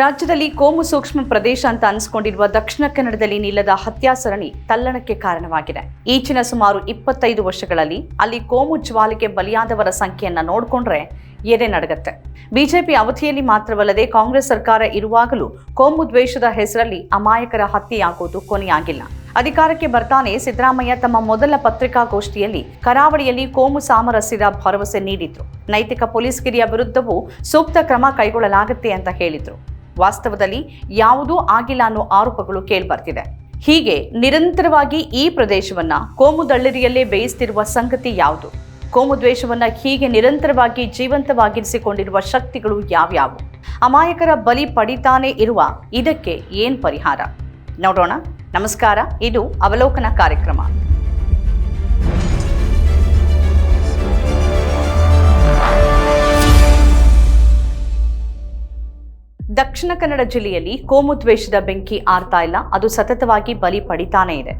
ರಾಜ್ಯದಲ್ಲಿ ಕೋಮು ಸೂಕ್ಷ್ಮ ಪ್ರದೇಶ ಅಂತ ಅನಿಸಿಕೊಂಡಿರುವ ದಕ್ಷಿಣ ಕನ್ನಡದಲ್ಲಿ ನಿಲ್ಲದ ಹತ್ಯಾ ಸರಣಿ ತಲ್ಲಣಕ್ಕೆ ಕಾರಣವಾಗಿದೆ. ಈಚಿನ ಸುಮಾರು ಇಪ್ಪತ್ತೈದು ವರ್ಷಗಳಲ್ಲಿ ಅಲ್ಲಿ ಕೋಮು ಜ್ವಾಲೆಗೆ ಬಲಿಯಾದವರ ಸಂಖ್ಯೆಯನ್ನ ನೋಡಿಕೊಂಡ್ರೆ ಎದೆ ನಡಗತ್ತೆ. ಬಿಜೆಪಿ ಅವಧಿಯಲ್ಲಿ ಮಾತ್ರವಲ್ಲದೆ ಕಾಂಗ್ರೆಸ್ ಸರ್ಕಾರ ಇರುವಾಗಲೂ ಕೋಮು ದ್ವೇಷದ ಹೆಸರಲ್ಲಿ ಅಮಾಯಕರ ಹತ್ಯೆಯಾಗುವುದು ಕೊನೆಯಾಗಿಲ್ಲ. ಅಧಿಕಾರಕ್ಕೆ ಬರ್ತಾನೆ ಸಿದ್ದರಾಮಯ್ಯ ತಮ್ಮ ಮೊದಲ ಪತ್ರಿಕಾಗೋಷ್ಠಿಯಲ್ಲಿ ಕರಾವಳಿಯಲ್ಲಿ ಕೋಮು ಸಾಮರಸ್ಯದ ಭರವಸೆ ನೀಡಿದ್ರು. ನೈತಿಕ ಪೊಲೀಸ್ ಕಿರಿಯ ವಿರುದ್ಧವೂ ಸೂಕ್ತ ಕ್ರಮ ಕೈಗೊಳ್ಳಲಾಗುತ್ತೆ ಅಂತ ಹೇಳಿದ್ರು. ವಾಸ್ತವದಲ್ಲಿ ಯಾವುದೂ ಆಗಿಲ್ಲ ಅನ್ನೋ ಆರೋಪಗಳು ಕೇಳ್ಬರ್ತಿದೆ. ಹೀಗೆ ನಿರಂತರವಾಗಿ ಈ ಪ್ರದೇಶವನ್ನ ಕೋಮು ದಳ್ಳರಿಯಲ್ಲೇ ಬೇಯಿಸ್ತಿರುವ ಸಂಗತಿ ಯಾವುದು? ಕೋಮು ದ್ವೇಷವನ್ನ ಹೀಗೆ ನಿರಂತರವಾಗಿ ಜೀವಂತವಾಗಿರಿಸಿಕೊಂಡಿರುವ ಶಕ್ತಿಗಳು ಯಾವ್ಯಾವು? ಅಮಾಯಕರ ಬಲಿ ಪಡಿತಾನೆ ಇರುವ ಇದಕ್ಕೆ ಏನ್ ಪರಿಹಾರ? ನೋಡೋಣ. ನಮಸ್ಕಾರ. ಇದು ಅವಲೋಕನ ಕಾರ್ಯಕ್ರಮ. ದಕ್ಷಿಣ ಕನ್ನಡ ಜಿಲ್ಲೆಯಲ್ಲಿ ಕೋಮುದ್ವೇಷದ ಬೆಂಕಿ ಆರ್ತಾ ಇಲ್ಲ. ಅದು ಸತತವಾಗಿ ಬಲಿ ಪಡಿತಾನೇ ಇದೆ.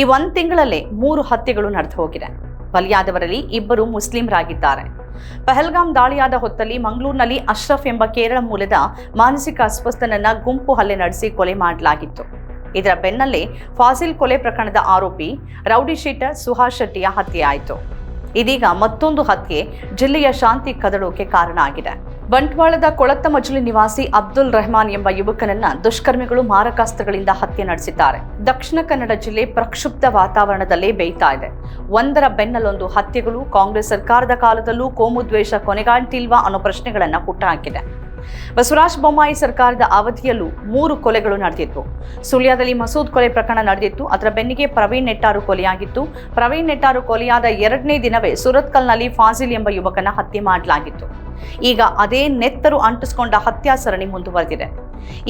ಈ ಒಂದು ತಿಂಗಳಲ್ಲೇ ಮೂರು ಹತ್ಯೆಗಳು ನಡೆದು ಹೋಗಿದೆ. ಬಲಿಯಾದವರಲ್ಲಿ ಇಬ್ಬರು ಮುಸ್ಲಿಂರಾಗಿದ್ದಾರೆ ಪಹಲ್ಗಾಮ್ ದಾಳಿಯಾದ ಹೊತ್ತಲ್ಲಿ ಮಂಗಳೂರಿನಲ್ಲಿ ಅಶ್ರಫ್ ಎಂಬ ಕೇರಳ ಮೂಲದ ಮಾನಸಿಕ ಅಸ್ವಸ್ಥನನ್ನ ಗುಂಪು ಹಲ್ಲೆ ನಡೆಸಿ ಕೊಲೆ ಮಾಡಲಾಗಿತ್ತು. ಇದರ ಬೆನ್ನಲ್ಲೇ ಫಾಸಿಲ್ ಕೊಲೆ ಪ್ರಕರಣದ ಆರೋಪಿ ರೌಡಿ ಶೀಟರ್ ಸುಹಾಸ್ ಶೆಟ್ಟಿಯ ಹತ್ಯೆಯಾಯಿತು. ಇದೀಗ ಮತ್ತೊಂದು ಹತ್ಯೆ ಜಿಲ್ಲೆಯ ಶಾಂತಿ ಕದಡೋಕೆ ಕಾರಣ ಆಗಿದೆ. ಬಂಟ್ವಾಳದ ಕೊಳತ್ತ ಮಜಲಿ ನಿವಾಸಿ ಅಬ್ದುಲ್ ರೆಹಮಾನ್ ಎಂಬ ಯುವಕನನ್ನ ದುಷ್ಕರ್ಮಿಗಳು ಮಾರಕಾಸ್ತ್ರಗಳಿಂದ ಹತ್ಯೆ ನಡೆಸಿದ್ದಾರೆ. ದಕ್ಷಿಣ ಕನ್ನಡ ಜಿಲ್ಲೆ ಪ್ರಕ್ಷುಬ್ಧ ವಾತಾವರಣದಲ್ಲೇ ಬೇಯ್ತಾ ಇದೆ. ಒಂದರ ಬೆನ್ನಲ್ಲೊಂದು ಹತ್ಯೆಗಳು ಕಾಂಗ್ರೆಸ್ ಸರ್ಕಾರದ ಕಾಲದಲ್ಲೂ ಕೋಮು ದ್ವೇಷ ಕೊನೆಗಾಣ್ತಿಲ್ವಾ ಅನ್ನೋ ಪ್ರಶ್ನೆಗಳನ್ನ ಹುಟ್ಟುಹಾಕಿದೆ ಬಸವರಾಜ ಬೊಮ್ಮಾಯಿ ಸರ್ಕಾರದ ಅವಧಿಯಲ್ಲೂ ಮೂರು ಕೊಲೆಗಳು ನಡೆದಿತ್ತು. ಸುಳ್ಯದಲ್ಲಿ ಮಸೂದ್ ಕೊಲೆ ಪ್ರಕರಣ ನಡೆದಿತ್ತು. ಅದರ ಬೆನ್ನಿಗೆ ಪ್ರವೀಣ್ ನೆಟ್ಟಾರು ಕೊಲೆಯಾಗಿತ್ತು. ಪ್ರವೀಣ್ ನೆಟ್ಟಾರು ಕೊಲೆಯಾದ ಎರಡನೇ ದಿನವೇ ಸುರತ್ಕಲ್ನಲ್ಲಿ ಫಾಜಿಲ್ ಎಂಬ ಯುವಕನ ಹತ್ಯೆ ಮಾಡಲಾಗಿತ್ತು. ಈಗ ಅದೇ ನೆತ್ತರು ಅಂಟಿಸ್ಕೊಂಡ ಹತ್ಯಾ ಸರಣಿ ಮುಂದುವರೆದಿದೆ.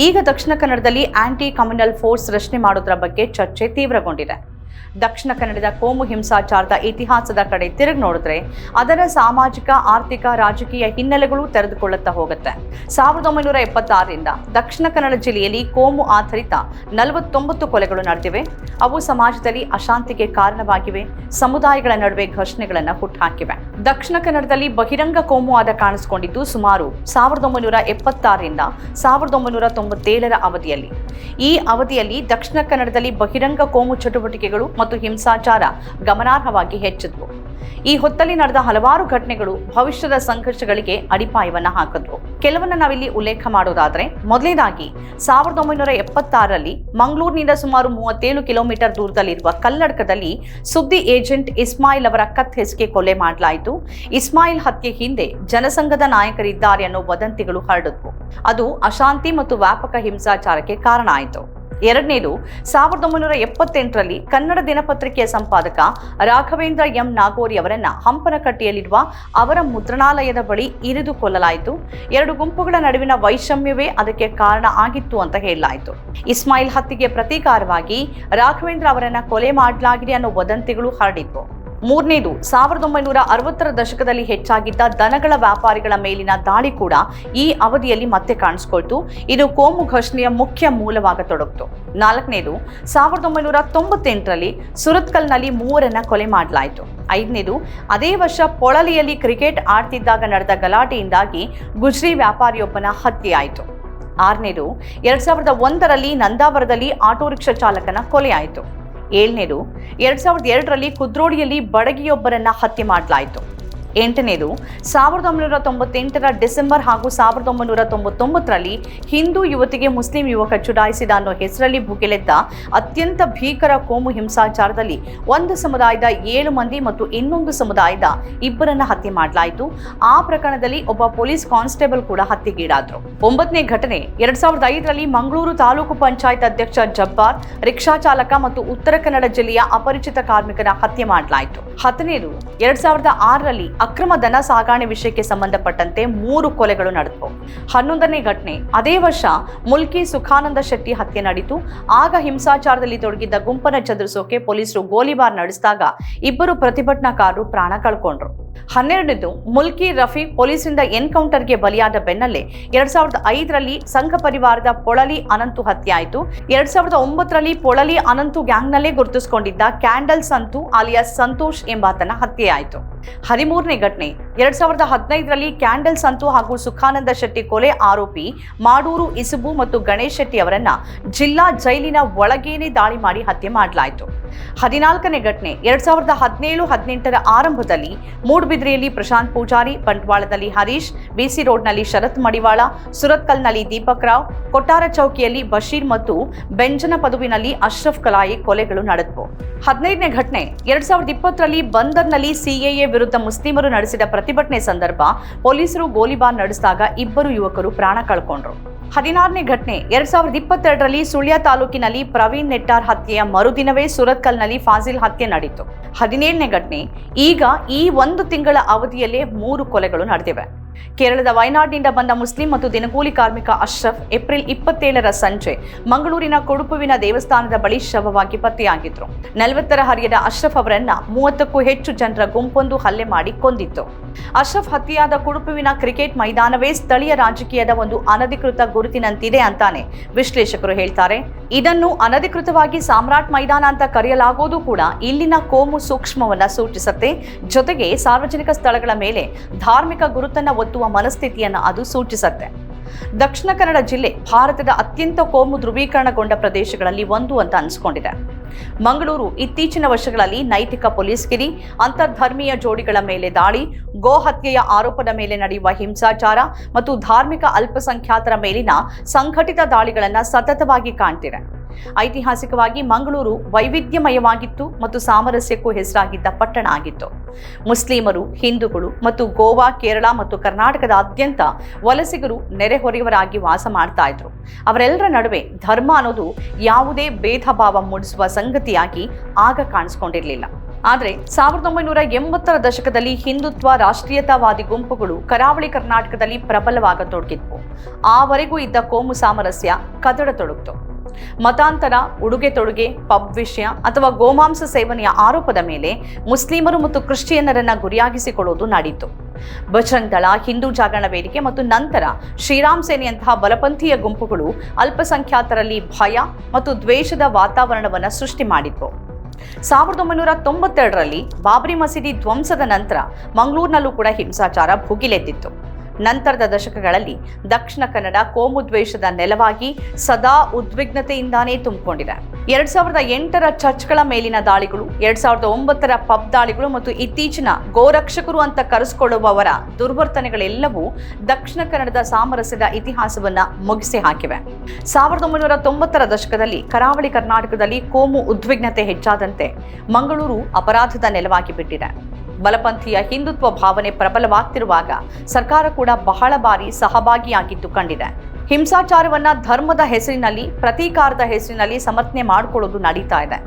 ಈಗ ದಕ್ಷಿಣ ಕನ್ನಡದಲ್ಲಿ ಆಂಟಿ ಕಮ್ಯುನಲ್ ಫೋರ್ಸ್ ರಚನೆ ಮಾಡೋದ್ರ ಬಗ್ಗೆ ಚರ್ಚೆ ತೀವ್ರಗೊಂಡಿದೆ. ದಕ್ಷಿಣ ಕನ್ನಡದ ಕೋಮು ಹಿಂಸಾಚಾರದ ಇತಿಹಾಸದ ಕಡೆ ತಿರುಗಿ ನೋಡಿದ್ರೆ ಅದರ ಸಾಮಾಜಿಕ, ಆರ್ಥಿಕ, ರಾಜಕೀಯ ಹಿನ್ನೆಲೆಗಳು ತೆರೆದುಕೊಳ್ಳುತ್ತಾ ಹೋಗುತ್ತೆ. ಸಾವಿರದ ಒಂಬೈನೂರ ಎಪ್ಪತ್ತಾರರಿಂದ ದಕ್ಷಿಣ ಕನ್ನಡ ಜಿಲ್ಲೆಯಲ್ಲಿ ಕೋಮು ಆಧಾರಿತ ನಲವತ್ತೊಂಬತ್ತು ಕೊಲೆಗಳು ನಡೆದಿವೆ. ಅವು ಸಮಾಜದಲ್ಲಿ ಅಶಾಂತಿಗೆ ಕಾರಣವಾಗಿವೆ. ಸಮುದಾಯಗಳ ನಡುವೆ ಘರ್ಷಣೆಗಳನ್ನು ಹುಟ್ಟುಹಾಕಿವೆ ದಕ್ಷಿಣ ಕನ್ನಡದಲ್ಲಿ ಬಹಿರಂಗ ಕೋಮು ಆದ ಕಾಣಿಸಿಕೊಂಡಿದ್ದು ಸುಮಾರು ಸಾವಿರದ ಒಂಬೈನೂರ ಎಪ್ಪತ್ತಾರರಿಂದ ಸಾವಿರದ ಒಂಬೈನೂರ ತೊಂಬತ್ತೇಳರ ಅವಧಿಯಲ್ಲಿ. ಈ ಅವಧಿಯಲ್ಲಿ ದಕ್ಷಿಣ ಕನ್ನಡದಲ್ಲಿ ಬಹಿರಂಗ ಕೋಮು ಚಟುವಟಿಕೆಗಳು ಮತ್ತು ಹಿಂಸಾಚಾರ ಗಮನಾರ್ಹವಾಗಿ ಹೆಚ್ಚಿದ್ವು. ಈ ಹೊತ್ತಲ್ಲಿ ನಡೆದ ಹಲವಾರು ಘಟನೆಗಳು ಭವಿಷ್ಯದ ಸಂಘರ್ಷಗಳಿಗೆ ಅಡಿಪಾಯವನ್ನ ಹಾಕಿದ್ವು. ಕೆಲವನ್ನ ನಾವಿಲ್ಲಿ ಉಲ್ಲೇಖ ಮಾಡೋದಾದ್ರೆ, ಮೊದಲನೇದಾಗಿ ಸಾವಿರದ ಒಂಬೈನೂರ ಎಪ್ಪತ್ತಾರರಲ್ಲಿ ಮಂಗಳೂರಿನಿಂದ ಸುಮಾರು ಮೂವತ್ತೇಳು ಕಿಲೋಮೀಟರ್ ದೂರದಲ್ಲಿರುವ ಕಲ್ಲಡ್ಕದಲ್ಲಿ ಸುದ್ದಿ ಏಜೆಂಟ್ ಇಸ್ಮಾಯಿಲ್ ಅವರ ಕತ್ ಹೆಸಿಗೆ ಕೊಲೆ ಮಾಡಲಾಯಿತು. ಇಸ್ಮಾಯಿಲ್ ಹತ್ಯೆ ಹಿಂದೆ ಜನಸಂಘದ ನಾಯಕರಿದ್ದಾರೆ ಅನ್ನೋ ವದಂತಿಗಳು ಹರಡಿದ್ವು. ಅದು ಅಶಾಂತಿ ಮತ್ತು ವ್ಯಾಪಕ ಹಿಂಸಾಚಾರಕ್ಕೆ ಕಾರಣ ಆಯಿತು. ಎರಡನೇದು, ಸಾವಿರದ ಒಂಬೈನೂರ ಎಪ್ಪತ್ತೆಂಟರಲ್ಲಿ ಕನ್ನಡ ದಿನಪತ್ರಿಕೆಯ ಸಂಪಾದಕ ರಾಘವೇಂದ್ರ ಎಂ ನಾಗೋರಿ ಅವರನ್ನ ಹಂಪನಕಟ್ಟೆಯಲ್ಲಿರುವ ಅವರ ಮುದ್ರಣಾಲಯದ ಬಳಿ ಇರಿದು ಕೊಲ್ಲಲಾಯಿತು ಎರಡು ಗುಂಪುಗಳ ನಡುವಿನ ವೈಷಮ್ಯವೇ ಅದಕ್ಕೆ ಕಾರಣ ಆಗಿತ್ತು ಅಂತ ಹೇಳಲಾಯಿತು. ಇಸ್ಮಾಯಿಲ್ ಹತ್ಯೆಗೆ ಪ್ರತೀಕಾರವಾಗಿ ರಾಘವೇಂದ್ರ ಅವರನ್ನ ಕೊಲೆ ಮಾಡಲಾಗಿದೆ ಅನ್ನೋ ವದಂತಿಗಳು ಹರಡಿದ್ವು ಮೂರನೇದು, ಸಾವಿರದ ಒಂಬೈನೂರ ಅರವತ್ತರ ದಶಕದಲ್ಲಿ ಹೆಚ್ಚಾಗಿದ್ದ ದನಗಳ ವ್ಯಾಪಾರಿಗಳ ಮೇಲಿನ ದಾಳಿ ಕೂಡ ಈ ಅವಧಿಯಲ್ಲಿ ಮತ್ತೆ ಕಾಣಿಸ್ಕೊಳ್ತು. ಇದು ಕೋಮು ಘರ್ಷಣೆಯ ಮುಖ್ಯ ಮೂಲವಾಗತೊಡಗಿತು. ನಾಲ್ಕನೇದು, ಸಾವಿರದ ಒಂಬೈನೂರ ತೊಂಬತ್ತೆಂಟರಲ್ಲಿ ಸುರತ್ಕಲ್ನಲ್ಲಿ ಮೂವರನ್ನ ಕೊಲೆ ಮಾಡಲಾಯಿತು. ಐದನೇದು, ಅದೇ ವರ್ಷ ಪೊಳಲಿಯಲ್ಲಿ ಕ್ರಿಕೆಟ್ ಆಡ್ತಿದ್ದಾಗ ನಡೆದ ಗಲಾಟೆಯಿಂದಾಗಿ ಗುಜ್ರಿ ವ್ಯಾಪಾರಿಯೊಬ್ಬನ ಹತ್ಯೆಯಾಯಿತು. ಆರನೇದು, ಎರಡ್ ಸಾವಿರದ ಒಂದರಲ್ಲಿ ನಂದಾವರದಲ್ಲಿ ಆಟೋ ರಿಕ್ಷಾ ಚಾಲಕನ ಕೊಲೆಯಾಯಿತು. ಏಳನೇದು ಎರಡ್ ಸಾವಿರದ ಎರಡರಲ್ಲಿ ಕುದ್ರೋಡಿಯಲ್ಲಿ ಬಡಗಿಯೊಬ್ಬರನ್ನ ಹತ್ಯೆ ಮಾಡಲಾಯಿತು. ಎಂಟನೇದು, ಸಾವಿರದ ಒಂಬೈನೂರ ತೊಂಬತ್ತೆಂಟರ ಡಿಸೆಂಬರ್ ಹಾಗೂ ಸಾವಿರದ ಒಂಬೈನೂರ ತೊಂಬತ್ತೊಂಬತ್ತರಲ್ಲಿ ಹಿಂದೂ ಯುವತಿಗೆ ಮುಸ್ಲಿಂ ಯುವಕ ಚುಡಾಯಿಸಿದ ಅನ್ನೋ ಹೆಸರಲ್ಲಿ ಭುಗಿಲೆದ್ದ ಅತ್ಯಂತ ಭೀಕರ ಕೋಮು ಹಿಂಸಾಚಾರದಲ್ಲಿ ಒಂದು ಸಮುದಾಯದ ಏಳು ಮಂದಿ ಮತ್ತು ಇನ್ನೊಂದು ಸಮುದಾಯದ ಇಬ್ಬರನ್ನ ಹತ್ಯೆ ಮಾಡಲಾಯಿತು. ಆ ಪ್ರಕರಣದಲ್ಲಿ ಒಬ್ಬ ಪೊಲೀಸ್ ಕಾನ್ಸ್ಟೇಬಲ್ ಕೂಡ ಹತ್ಯೆಗೀಡಾದ್ರು. ಒಂಬತ್ತನೇ ಘಟನೆ, ಎರಡ್ ಸಾವಿರದ ಐದರಲ್ಲಿ ಮಂಗಳೂರು ತಾಲೂಕು ಪಂಚಾಯತ್ ಅಧ್ಯಕ್ಷ ಜಬ್ಬಾರ್, ರಿಕ್ಷಾ ಚಾಲಕ ಮತ್ತು ಉತ್ತರ ಕನ್ನಡ ಜಿಲ್ಲೆಯ ಅಪರಿಚಿತ ಕಾರ್ಮಿಕರ ಹತ್ಯೆ ಮಾಡಲಾಯಿತು. ಹತ್ತನೇದು, ಎರಡ್ ಸಾವಿರದ ಆರರಲ್ಲಿ ಅಕ್ರಮ ದನ ಸಾಗಾಣೆ ವಿಷಯಕ್ಕೆ ಸಂಬಂಧಪಟ್ಟಂತೆ ಮೂರು ಕೊಲೆಗಳು ನಡೆದವು. ಹನ್ನೊಂದನೇ ಘಟನೆ. ಅದೇ ವರ್ಷ ಮುಲ್ಕಿ ಸುಖಾನಂದ ಶೆಟ್ಟಿ ಹತ್ಯೆ ನಡೆಯಿತು ಆಗ ಹಿಂಸಾಚಾರದಲ್ಲಿ ತೊಡಗಿದ್ದ ಗುಂಪನ ಚದುರಿಸೋಕೆ ಪೊಲೀಸರು ಗೋಲಿಬಾರ್ ನಡೆಸಿದಾಗ ಇಬ್ಬರು ಪ್ರತಿಭಟನಾಕಾರರು ಪ್ರಾಣ ಕಳ್ಕೊಂಡ್ರು. ಹನ್ನೆರಡನೇದು, ಮುಲ್ಕಿ ರಫಿ ಪೊಲೀಸರಿಂದ ಎನ್ಕೌಂಟರ್ಗೆ ಬಲಿಯಾದ ಬೆನ್ನಲ್ಲೇ ಎರಡ್ ಸಾವಿರದ ಐದರಲ್ಲಿ ಸಂಘ ಪರಿವಾರದ ಪೊಳಲಿ ಅನಂತು ಹತ್ಯೆ ಆಯಿತು. ಎರಡ್ ಸಾವಿರದ ಒಂಬತ್ತರಲ್ಲಿ ಪೊಳಲಿ ಅನಂತು ಗ್ಯಾಂಗ್ನಲ್ಲೇ ಗುರುತಿಸಿಕೊಂಡಿದ್ದ ಕ್ಯಾಂಡಲ್ ಸಂತು, ಅಲಿಯಾಸ್ ಸಂತೋಷ್ ಎಂಬಾತನ ಹತ್ಯೆಯಾಯಿತು ಹದಿಮೂರನೇ ಘಟನೆ ಎರಡ್ ಸಾವಿರದ ಹದಿನೈದರಲ್ಲಿ ಕ್ಯಾಂಡಲ್ ಸಂತು ಹಾಗೂ ಸುಖಾನಂದ ಶೆಟ್ಟಿ ಕೊಲೆ ಆರೋಪಿ ಮಾಡೂರು ಇಸುಬು ಮತ್ತು ಗಣೇಶ್ ಶೆಟ್ಟಿ ಅವರನ್ನ ಜಿಲ್ಲಾ ಜೈಲಿನ ಒಳಗೇನೆ ದಾಳಿ ಮಾಡಿ ಹತ್ಯೆ ಮಾಡಲಾಯಿತು. ಹದಿನಾಲ್ಕನೇ ಘಟನೆ ಎರಡ್ ಸಾವಿರದ ಹದಿನೇಳು ಹದಿನೆಂಟರ ಆರಂಭದಲ್ಲಿ ಮೂಡುಬಿದ್ರೆಯಲ್ಲಿ ಪ್ರಶಾಂತ್ ಪೂಜಾರಿ, ಬಂಟ್ವಾಳದಲ್ಲಿ ಹರೀಶ್ ಬಿಸಿ ರೋಡ್ನಲ್ಲಿ ಶರತ್ ಮಡಿವಾಳ, ಸುರತ್ಕಲ್ನಲ್ಲಿ ದೀಪಕ್ ರಾವ್, ಕೊಟ್ಟಾರ ಚೌಕಿಯಲ್ಲಿ ಬಶೀರ್ ಮತ್ತು ಬೆಂಜನ ಪದುವಿನಲ್ಲಿ ಅಶ್ರಫ್ ಕಲಾಯಿ ಕೊಲೆಗಳು ನಡೆದವು. ಹದಿನೈದನೇ ಘಟನೆ ಎರಡ್ ಸಾವಿರದ ಇಪ್ಪತ್ತರಲ್ಲಿ ಬಂದರ್ನಲ್ಲಿ ಸಿಎಎ ವಿರುದ್ಧ ಮುಸ್ಲಿಮರು ನಡೆಸಿದ ಪ್ರತಿಭಟನೆ ಸಂದರ್ಭ ಪೊಲೀಸರು ಗೋಲಿಬಾರ್ ನಡೆಸಿದಾಗ ಇಬ್ಬರು ಯುವಕರು ಪ್ರಾಣ ಕಳ್ಕೊಂಡ್ರು. ಹದಿನಾರನೇ ಘಟನೆ, ಎರಡ್ ಸಾವಿರದ ಇಪ್ಪತ್ತೆರಡರಲ್ಲಿ ಸುಳ್ಯ ತಾಲೂಕಿನಲ್ಲಿ ಪ್ರವೀಣ್ ನೆಟ್ಟಾರ್ ಹತ್ಯೆಯ ಮರುದಿನವೇ ಸುರತ್ಕಲ್ನಲ್ಲಿ ಫಾಜಿಲ್ ಹತ್ಯೆ ನಡೆಯಿತು. ಹದಿನೇಳನೇ ಘಟನೆ, ಈಗ ಈ ಒಂದು ತಿಂಗಳ ಅವಧಿಯಲ್ಲೇ ಮೂರು ಕೊಲೆಗಳು ನಡೆದಿವೆ. ಕೇರಳದ ವಯನಾಡಿನಿಂದ ಬಂದ ಮುಸ್ಲಿಂ ಮತ್ತು ದಿನಗೂಲಿ ಕಾರ್ಮಿಕ ಅಶ್ರಫ್ ಏಪ್ರಿಲ್ ಇಪ್ಪತ್ತೇಳರ ಸಂಜೆ ಮಂಗಳೂರಿನ ಕೊಡುಪುವಿನ ದೇವಸ್ಥಾನದ ಬಳಿ ಶವವಾಗಿ ಪತ್ತೆಯಾಗಿದ್ರು. ನಲವತ್ತರ ಹರಿಯದ ಅಶ್ರಫ್ ಅವರನ್ನ ಮೂವತ್ತಕ್ಕೂ ಹೆಚ್ಚು ಜನರ ಗುಂಪೊಂದು ಹಲ್ಲೆ ಮಾಡಿ ಕೊಂದಿತ್ತು. ಅಶ್ರಫ್ ಹತ್ಯೆಯಾದ ಕುಡುಪುವಿನ ಕ್ರಿಕೆಟ್ ಮೈದಾನವೇ ಸ್ಥಳೀಯ ರಾಜಕೀಯದ ಒಂದು ಅನಧಿಕೃತ ಗುರುತಿನಂತಿದೆ ಅಂತಾನೆ ವಿಶ್ಲೇಷಕರು ಹೇಳ್ತಾರೆ. ಇದನ್ನು ಅನಧಿಕೃತವಾಗಿ ಸಾಮ್ರಾಟ್ ಮೈದಾನ ಅಂತ ಕರೆಯಲಾಗೋದು ಕೂಡ ಇಲ್ಲಿನ ಕೋಮು ಸೂಕ್ಷ್ಮವನ್ನ ಸೂಚಿಸುತ್ತೆ. ಜೊತೆಗೆ ಸಾರ್ವಜನಿಕ ಸ್ಥಳಗಳ ಮೇಲೆ ಧಾರ್ಮಿಕ ಗುರುತನ್ನ ಒತ್ತುವ ಮನಸ್ಥಿತಿಯನ್ನು ಅದು ಸೂಚಿಸುತ್ತೆ. ದಕ್ಷಿಣ ಕನ್ನಡ ಜಿಲ್ಲೆ ಭಾರತದ ಅತ್ಯಂತ ಕೋಮು ಧ್ರುವೀಕರಣಗೊಂಡ ಪ್ರದೇಶಗಳಲ್ಲಿ ಒಂದು ಅಂತ ಅನಿಸ್ಕೊಂಡಿದೆ. ಮಂಗಳೂರು ಇತ್ತೀಚಿನ ವರ್ಷಗಳಲ್ಲಿ ನೈತಿಕ ಪೊಲೀಸ್ಗಿರಿ, ಅಂತರ್ಧರ್ಮೀಯ ಜೋಡಿಗಳ ಮೇಲೆ ದಾಳಿ, ಗೋ ಹತ್ಯೆಯ ಆರೋಪದ ಮೇಲೆ ನಡೆಯುವ ಹಿಂಸಾಚಾರ ಮತ್ತು ಧಾರ್ಮಿಕ ಅಲ್ಪಸಂಖ್ಯಾತರ ಮೇಲಿನ ಸಂಘಟಿತ ದಾಳಿಗಳನ್ನು ಸತತವಾಗಿ ಕಾಣ್ತಿದೆ. ಐತಿಹಾಸಿಕವಾಗಿ ಮಂಗಳೂರು ವೈವಿಧ್ಯಮಯವಾಗಿತ್ತು ಮತ್ತು ಸಾಮರಸ್ಯಕ್ಕೂ ಹೆಸರಾಗಿದ್ದ ಪಟ್ಟಣ ಆಗಿತ್ತು. ಮುಸ್ಲಿಮರು, ಹಿಂದೂಗಳು ಮತ್ತು ಗೋವಾ, ಕೇರಳ ಮತ್ತು ಕರ್ನಾಟಕದಾದ್ಯಂತ ವಲಸಿಗರು ನೆರೆಹೊರೆಯವರಾಗಿ ವಾಸ ಮಾಡ್ತಾ ಇದ್ರು. ಅವರೆಲ್ಲರ ನಡುವೆ ಧರ್ಮ ಅನ್ನೋದು ಯಾವುದೇ ಭೇದ ಭಾವ ಮೂಡಿಸುವ ಸಂಗತಿಯಾಗಿ ಆಗ ಕಾಣಿಸ್ಕೊಂಡಿರಲಿಲ್ಲ. ಆದರೆ ಸಾವಿರದ ಒಂಬೈನೂರ ಎಂಬತ್ತರ ದಶಕದಲ್ಲಿ ಹಿಂದುತ್ವ, ರಾಷ್ಟ್ರೀಯತಾವಾದಿ ಗುಂಪುಗಳು ಕರಾವಳಿ ಕರ್ನಾಟಕದಲ್ಲಿ ಪ್ರಬಲವಾಗತೊಡಗಿದ್ವು ಆವರೆಗೂ ಇದ್ದ ಕೋಮು ಸಾಮರಸ್ಯ ಕದಡತೊಡಗಿತು ಮತಾಂತರ, ಉಡುಗೆ ತೊಡುಗೆ, ಪಬ್ ವಿಷಯ ಅಥವಾ ಗೋಮಾಂಸ ಸೇವನೆಯ ಆರೋಪದ ಮೇಲೆ ಮುಸ್ಲಿಮರು ಮತ್ತು ಕ್ರಿಶ್ಚಿಯನ್ನರನ್ನ ಗುರಿಯಾಗಿಸಿಕೊಳ್ಳುವುದು ನಡೀತು ಬಜರಂಗ್ ದಳ, ಹಿಂದೂ ಜಾಗರಣ ವೇದಿಕೆ ಮತ್ತು ನಂತರ ಶ್ರೀರಾಮ್ ಸೇನೆಯಂತಹ ಬಲಪಂಥೀಯ ಗುಂಪುಗಳು ಅಲ್ಪಸಂಖ್ಯಾತರಲ್ಲಿ ಭಯ ಮತ್ತು ದ್ವೇಷದ ವಾತಾವರಣವನ್ನು ಸೃಷ್ಟಿ ಮಾಡಿತು ಸಾವಿರದ ಒಂಬೈನೂರ ತೊಂಬತ್ತೆರಡರಲ್ಲಿ ಬಾಬರಿ ಮಸೀದಿ ಧ್ವಂಸದ ನಂತರ ಮಂಗಳೂರಿನಲ್ಲೂ ಕೂಡ ಹಿಂಸಾಚಾರ ಭುಗಿಲೆದ್ದಿತ್ತು. ನಂತರದ ದಶಕಗಳಲ್ಲಿ ದಕ್ಷಿಣ ಕನ್ನಡ ಕೋಮು ದ್ವೇಷದ ನೆಲವಾಗಿ ಸದಾ ಉದ್ವಿಗ್ನತೆಯಿಂದಾನೇ ತುಂಬಿಕೊಂಡಿದೆ. ಎರಡ್ ಸಾವಿರದ ಎಂಟರ ಚರ್ಚ್ಗಳ ಮೇಲಿನ ದಾಳಿಗಳು, ಎರಡ್ ಸಾವಿರದ ಒಂಬತ್ತರ ಪಬ್ ದಾಳಿಗಳು ಮತ್ತು ಇತ್ತೀಚಿನ ಗೋರಕ್ಷಕರು ಅಂತ ಕರೆಸಿಕೊಳ್ಳುವವರ ದುರ್ವರ್ತನೆಗಳೆಲ್ಲವೂ ದಕ್ಷಿಣ ಕನ್ನಡದ ಸಾಮರಸ್ಯದ ಇತಿಹಾಸವನ್ನ ಮುಗಿಸಿ ಹಾಕಿವೆ. ಸಾವಿರದ ಒಂಬೈನೂರ ತೊಂಬತ್ತರ ದಶಕದಲ್ಲಿ ಕರಾವಳಿ ಕರ್ನಾಟಕದಲ್ಲಿ ಕೋಮು ಉದ್ವಿಗ್ನತೆ ಹೆಚ್ಚಾದಂತೆ ಮಂಗಳೂರು ಅಪರಾಧದ ನೆಲವಾಗಿ ಬಿಟ್ಟಿದೆ. ಬಲಪಂಥೀಯ ಹಿಂದುತ್ವ ಭಾವನೆ ಪ್ರಬಲವಾಗ್ತಿರುವಾಗ ಸರ್ಕಾರ ಕೂಡ ಬಹಳ ಬಾರಿ ಸಹಭಾಗಿಯಾಗಿದ್ದು ಕಂಡಿದೆ. ಹಿಂಸಾಚಾರವನ್ನ ಧರ್ಮದ ಹೆಸರಿನಲ್ಲಿ, ಪ್ರತೀಕಾರದ ಹೆಸರಿನಲ್ಲಿ ಸಮರ್ಥನೆ ಮಾಡಿಕೊಳ್ಳೋದು ನಡೀತಾ ಇದೆ.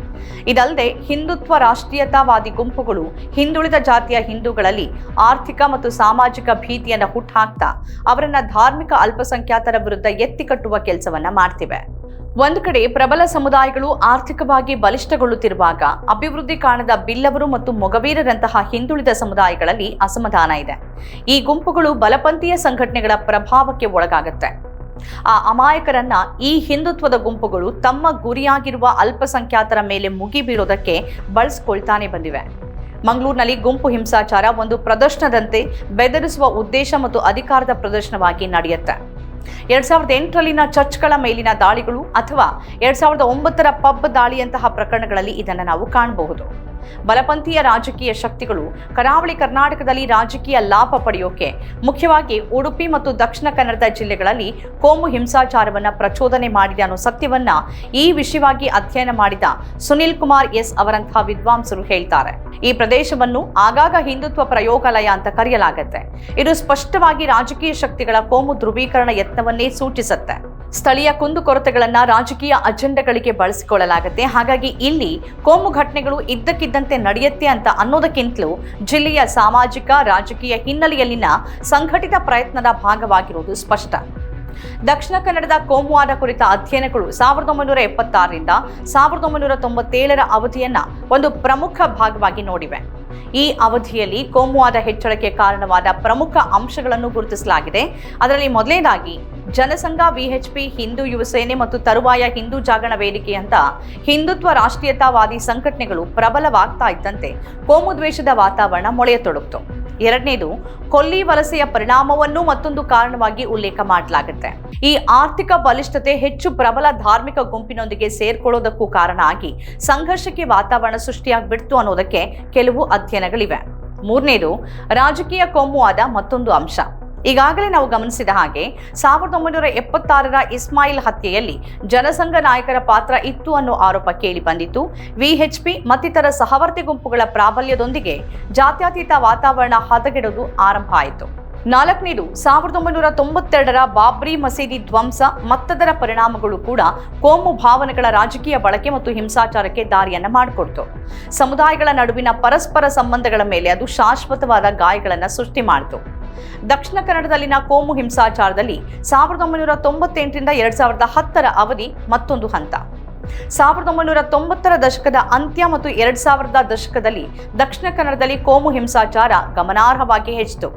ಇದಲ್ಲದೆ ಹಿಂದುತ್ವ ರಾಷ್ಟ್ರೀಯತಾವಾದಿ ಗುಂಪುಗಳು, ಹಿಂದುಳಿದ ಜಾತಿಯ ಹಿಂದೂಗಳಲ್ಲಿ ಆರ್ಥಿಕ ಮತ್ತು ಸಾಮಾಜಿಕ ಭೀತಿಯನ್ನು ಹುಟ್ಟುಹಾಕ್ತಾ ಅವರನ್ನ ಧಾರ್ಮಿಕ ಅಲ್ಪಸಂಖ್ಯಾತರ ವಿರುದ್ಧ ಎತ್ತಿಕಟ್ಟುವ ಕೆಲಸವನ್ನ ಮಾಡ್ತಿವೆ. ಒಂದು ಕಡೆ ಪ್ರಬಲ ಸಮುದಾಯಗಳು ಆರ್ಥಿಕವಾಗಿ ಬಲಿಷ್ಠಗೊಳ್ಳುತ್ತಿರುವಾಗ ಅಭಿವೃದ್ಧಿ ಕಾಣದ ಬಿಲ್ಲವರು ಮತ್ತು ಮೊಗವೀರರಂತಹ ಹಿಂದುಳಿದ ಸಮುದಾಯಗಳಲ್ಲಿ ಅಸಮಾಧಾನ ಇದೆ. ಈ ಗುಂಪುಗಳು ಬಲಪಂಥೀಯ ಸಂಘಟನೆಗಳ ಪ್ರಭಾವಕ್ಕೆ ಒಳಗಾಗುತ್ತೆ. ಆ ಅಮಾಯಕರನ್ನ ಈ ಹಿಂದುತ್ವದ ಗುಂಪುಗಳು ತಮ್ಮ ಗುರಿಯಾಗಿರುವ ಅಲ್ಪಸಂಖ್ಯಾತರ ಮೇಲೆ ಮುಗಿಬೀಳೋದಕ್ಕೆ ಬಳಸ್ಕೊಳ್ತಾನೆ ಬಂದಿವೆ. ಮಂಗಳೂರಿನಲ್ಲಿ ಗುಂಪು ಹಿಂಸಾಚಾರ ಒಂದು ಪ್ರದರ್ಶನದಂತೆ ಬೆದರಿಸುವ ಉದ್ದೇಶ ಮತ್ತು ಅಧಿಕಾರದ ಪ್ರದರ್ಶನವಾಗಿ ನಡೆಯುತ್ತೆ. ಎರಡ್ ಸಾವಿರದ ಎಂಟರಲ್ಲಿನ ಚರ್ಚ್ಗಳ ಮೇಲಿನ ದಾಳಿಗಳು ಅಥವಾ ಎರಡ್ ಸಾವಿರದ ಒಂಬತ್ತರ ಪಬ್ ದಾಳಿಯಂತಹ ಪ್ರಕರಣಗಳಲ್ಲಿ ಇದನ್ನು ನಾವು ಕಾಣಬಹುದು. ಬಲಪಂಥೀಯ ರಾಜಕೀಯ ಶಕ್ತಿಗಳು ಕರಾವಳಿ ಕರ್ನಾಟಕದಲ್ಲಿ ರಾಜಕೀಯ ಲಾಭ ಪಡೆಯೋಕೆ, ಮುಖ್ಯವಾಗಿ ಉಡುಪಿ ಮತ್ತು ದಕ್ಷಿಣ ಕನ್ನಡದ ಜಿಲ್ಲೆಗಳಲ್ಲಿ ಕೋಮು ಹಿಂಸಾಚಾರವನ್ನ ಪ್ರಚೋದನೆ ಮಾಡಿದೆ ಅನ್ನೋ ಸತ್ಯವನ್ನ ಈ ವಿಷಯವಾಗಿ ಅಧ್ಯಯನ ಮಾಡಿದ ಸುನಿಲ್ ಕುಮಾರ್ ಎಸ್ ಅವರಂತಹ ವಿದ್ವಾಂಸರು ಹೇಳ್ತಾರೆ. ಈ ಪ್ರದೇಶವನ್ನು ಆಗಾಗ ಹಿಂದುತ್ವ ಪ್ರಯೋಗಾಲಯ ಅಂತ ಕರೆಯಲಾಗುತ್ತೆ. ಇದು ಸ್ಪಷ್ಟವಾಗಿ ರಾಜಕೀಯ ಶಕ್ತಿಗಳ ಕೋಮು ಧ್ರುವೀಕರಣ ಯತ್ನವನ್ನೇ ಸೂಚಿಸುತ್ತೆ. ಸ್ಥಳೀಯ ಕುಂದುಕೊರತೆಗಳನ್ನು ರಾಜಕೀಯ ಅಜೆಂಡಗಳಿಗೆ ಬಳಸಿಕೊಳ್ಳಲಾಗುತ್ತೆ. ಹಾಗಾಗಿ ಇಲ್ಲಿ ಕೋಮು ಘಟನೆಗಳು ಇದ್ದಕ್ಕಿದ್ದಂತೆ ನಡೆಯುತ್ತೆ ಅಂತ ಅನ್ನೋದಕ್ಕಿಂತಲೂ ಜಿಲ್ಲೆಯ ಸಾಮಾಜಿಕ, ರಾಜಕೀಯ ಹಿನ್ನೆಲೆಯಲ್ಲಿನ ಸಂಘಟಿತ ಪ್ರಯತ್ನದ ಭಾಗವಾಗಿರುವುದು ಸ್ಪಷ್ಟ. ದಕ್ಷಿಣ ಕನ್ನಡದ ಕೋಮುವಾದ ಕುರಿತ ಅಧ್ಯಯನಗಳು ಸಾವಿರದ ಒಂಬೈನೂರ ಎಪ್ಪತ್ತಾರರಿಂದ ಸಾವಿರದ ಒಂಬೈನೂರ ತೊಂಬತ್ತೇಳರ ಅವಧಿಯನ್ನ ಒಂದು ಪ್ರಮುಖ ಭಾಗವಾಗಿ ನೋಡಿವೆ. ಈ ಅವಧಿಯಲ್ಲಿ ಕೋಮುವಾದ ಹೆಚ್ಚಳಕ್ಕೆ ಕಾರಣವಾದ ಪ್ರಮುಖ ಅಂಶಗಳನ್ನು ಗುರುತಿಸಲಾಗಿದೆ. ಅದರಲ್ಲಿ ಮೊದಲನೇದಾಗಿ ಜನಸಂಘ, ವಿಎಚ್ಪಿ, ಹಿಂದೂ ಯುವ ಸೇನೆ ಮತ್ತು ತರುವಾಯ ಹಿಂದೂ ಜಾಗರಣ ವೇದಿಕೆಯಂತ ಹಿಂದುತ್ವ ರಾಷ್ಟ್ರೀಯತಾವಾದಿ ಸಂಘಟನೆಗಳು ಪ್ರಬಲವಾಗ್ತಾ ಇದ್ದಂತೆ ಕೋಮುದ್ವೇಷದ ವಾತಾವರಣ ಮೊಳೆಯತೊಡಗಿತು. ಎರಡನೇದು, ಕೊಲ್ಲಿ ವಲಸೆಯ ಪರಿಣಾಮವನ್ನು ಮತ್ತೊಂದು ಕಾರಣವಾಗಿ ಉಲ್ಲೇಖ ಮಾಡಲಾಗುತ್ತೆ. ಈ ಆರ್ಥಿಕ ಬಲಿಷ್ಠತೆ ಹೆಚ್ಚು ಪ್ರಬಲ ಧಾರ್ಮಿಕ ಗುಂಪಿನೊಂದಿಗೆ ಸೇರ್ಕೊಳ್ಳೋದಕ್ಕೂ ಕಾರಣ ಆಗಿ ಸಂಘರ್ಷಕ್ಕೆ ವಾತಾವರಣ ಸೃಷ್ಟಿಯಾಗ್ಬಿಡ್ತು ಅನ್ನೋದಕ್ಕೆ ಕೆಲವು ಅಧ್ಯಯನಗಳಿವೆ. ಮೂರನೇದು, ರಾಜಕೀಯ ಕೋಮುವಾದ ಮತ್ತೊಂದು ಅಂಶ. ಈಗಾಗಲೇ ನಾವು ಗಮನಿಸಿದ ಹಾಗೆ ಸಾವಿರದ ಒಂಬೈನೂರ ಎಪ್ಪತ್ತಾರರ ಇಸ್ಮಾಯಿಲ್ ಹತ್ಯೆಯಲ್ಲಿ ಜನಸಂಘ ನಾಯಕರ ಪಾತ್ರ ಇತ್ತು ಅನ್ನೋ ಆರೋಪ ಕೇಳಿ ಬಂದಿತ್ತು. ವಿಎಚ್ಪಿ ಮತ್ತಿತರ ಸಹವರ್ತಿ ಗುಂಪುಗಳ ಪ್ರಾಬಲ್ಯದೊಂದಿಗೆ ಜಾತ್ಯತೀತ ವಾತಾವರಣ ಹದಗೆಡೋದು ಆರಂಭ ಆಯಿತು. ನಾಲ್ಕನೇದು, ಸಾವಿರದ ಒಂಬೈನೂರ ತೊಂಬತ್ತೆರಡರ ಬಾಬ್ರಿ ಮಸೀದಿ ಧ್ವಂಸ, ಮತ್ತದರ ಪರಿಣಾಮಗಳು ಕೂಡ ಕೋಮು ಭಾವನೆಗಳ ರಾಜಕೀಯ ಬಳಕೆ ಮತ್ತು ಹಿಂಸಾಚಾರಕ್ಕೆ ದಾರಿಯನ್ನು ಮಾಡಿಕೊಡ್ತು. ಸಮುದಾಯಗಳ ನಡುವಿನ ಪರಸ್ಪರ ಸಂಬಂಧಗಳ ಮೇಲೆ ಅದು ಶಾಶ್ವತವಾದ ಗಾಯಗಳನ್ನು ಸೃಷ್ಟಿ ಮಾಡಿತು. ದಕ್ಷಿಣ ಕನ್ನಡದಲ್ಲಿನ ಕೋಮು ಹಿಂಸಾಚಾರದಲ್ಲಿ ಸಾವಿರದ ಒಂಬೈನೂರ ತೊಂಬತ್ತೆಂಟರಿಂದ ಎರಡ್ ಸಾವಿರದ ಹತ್ತರ ಅವಧಿ ಮತ್ತೊಂದು ಹಂತ. ಸಾವಿರದ ಒಂಬೈನೂರ ತೊಂಬತ್ತರ ದಶಕದ ಅಂತ್ಯ ಮತ್ತು ಎರಡ್ ಸಾವಿರದ ದಶಕದಲ್ಲಿ ದಕ್ಷಿಣ ಕನ್ನಡದಲ್ಲಿ ಕೋಮು ಹಿಂಸಾಚಾರ ಗಮನಾರ್ಹವಾಗಿ ಹೆಚ್ಚಿತು.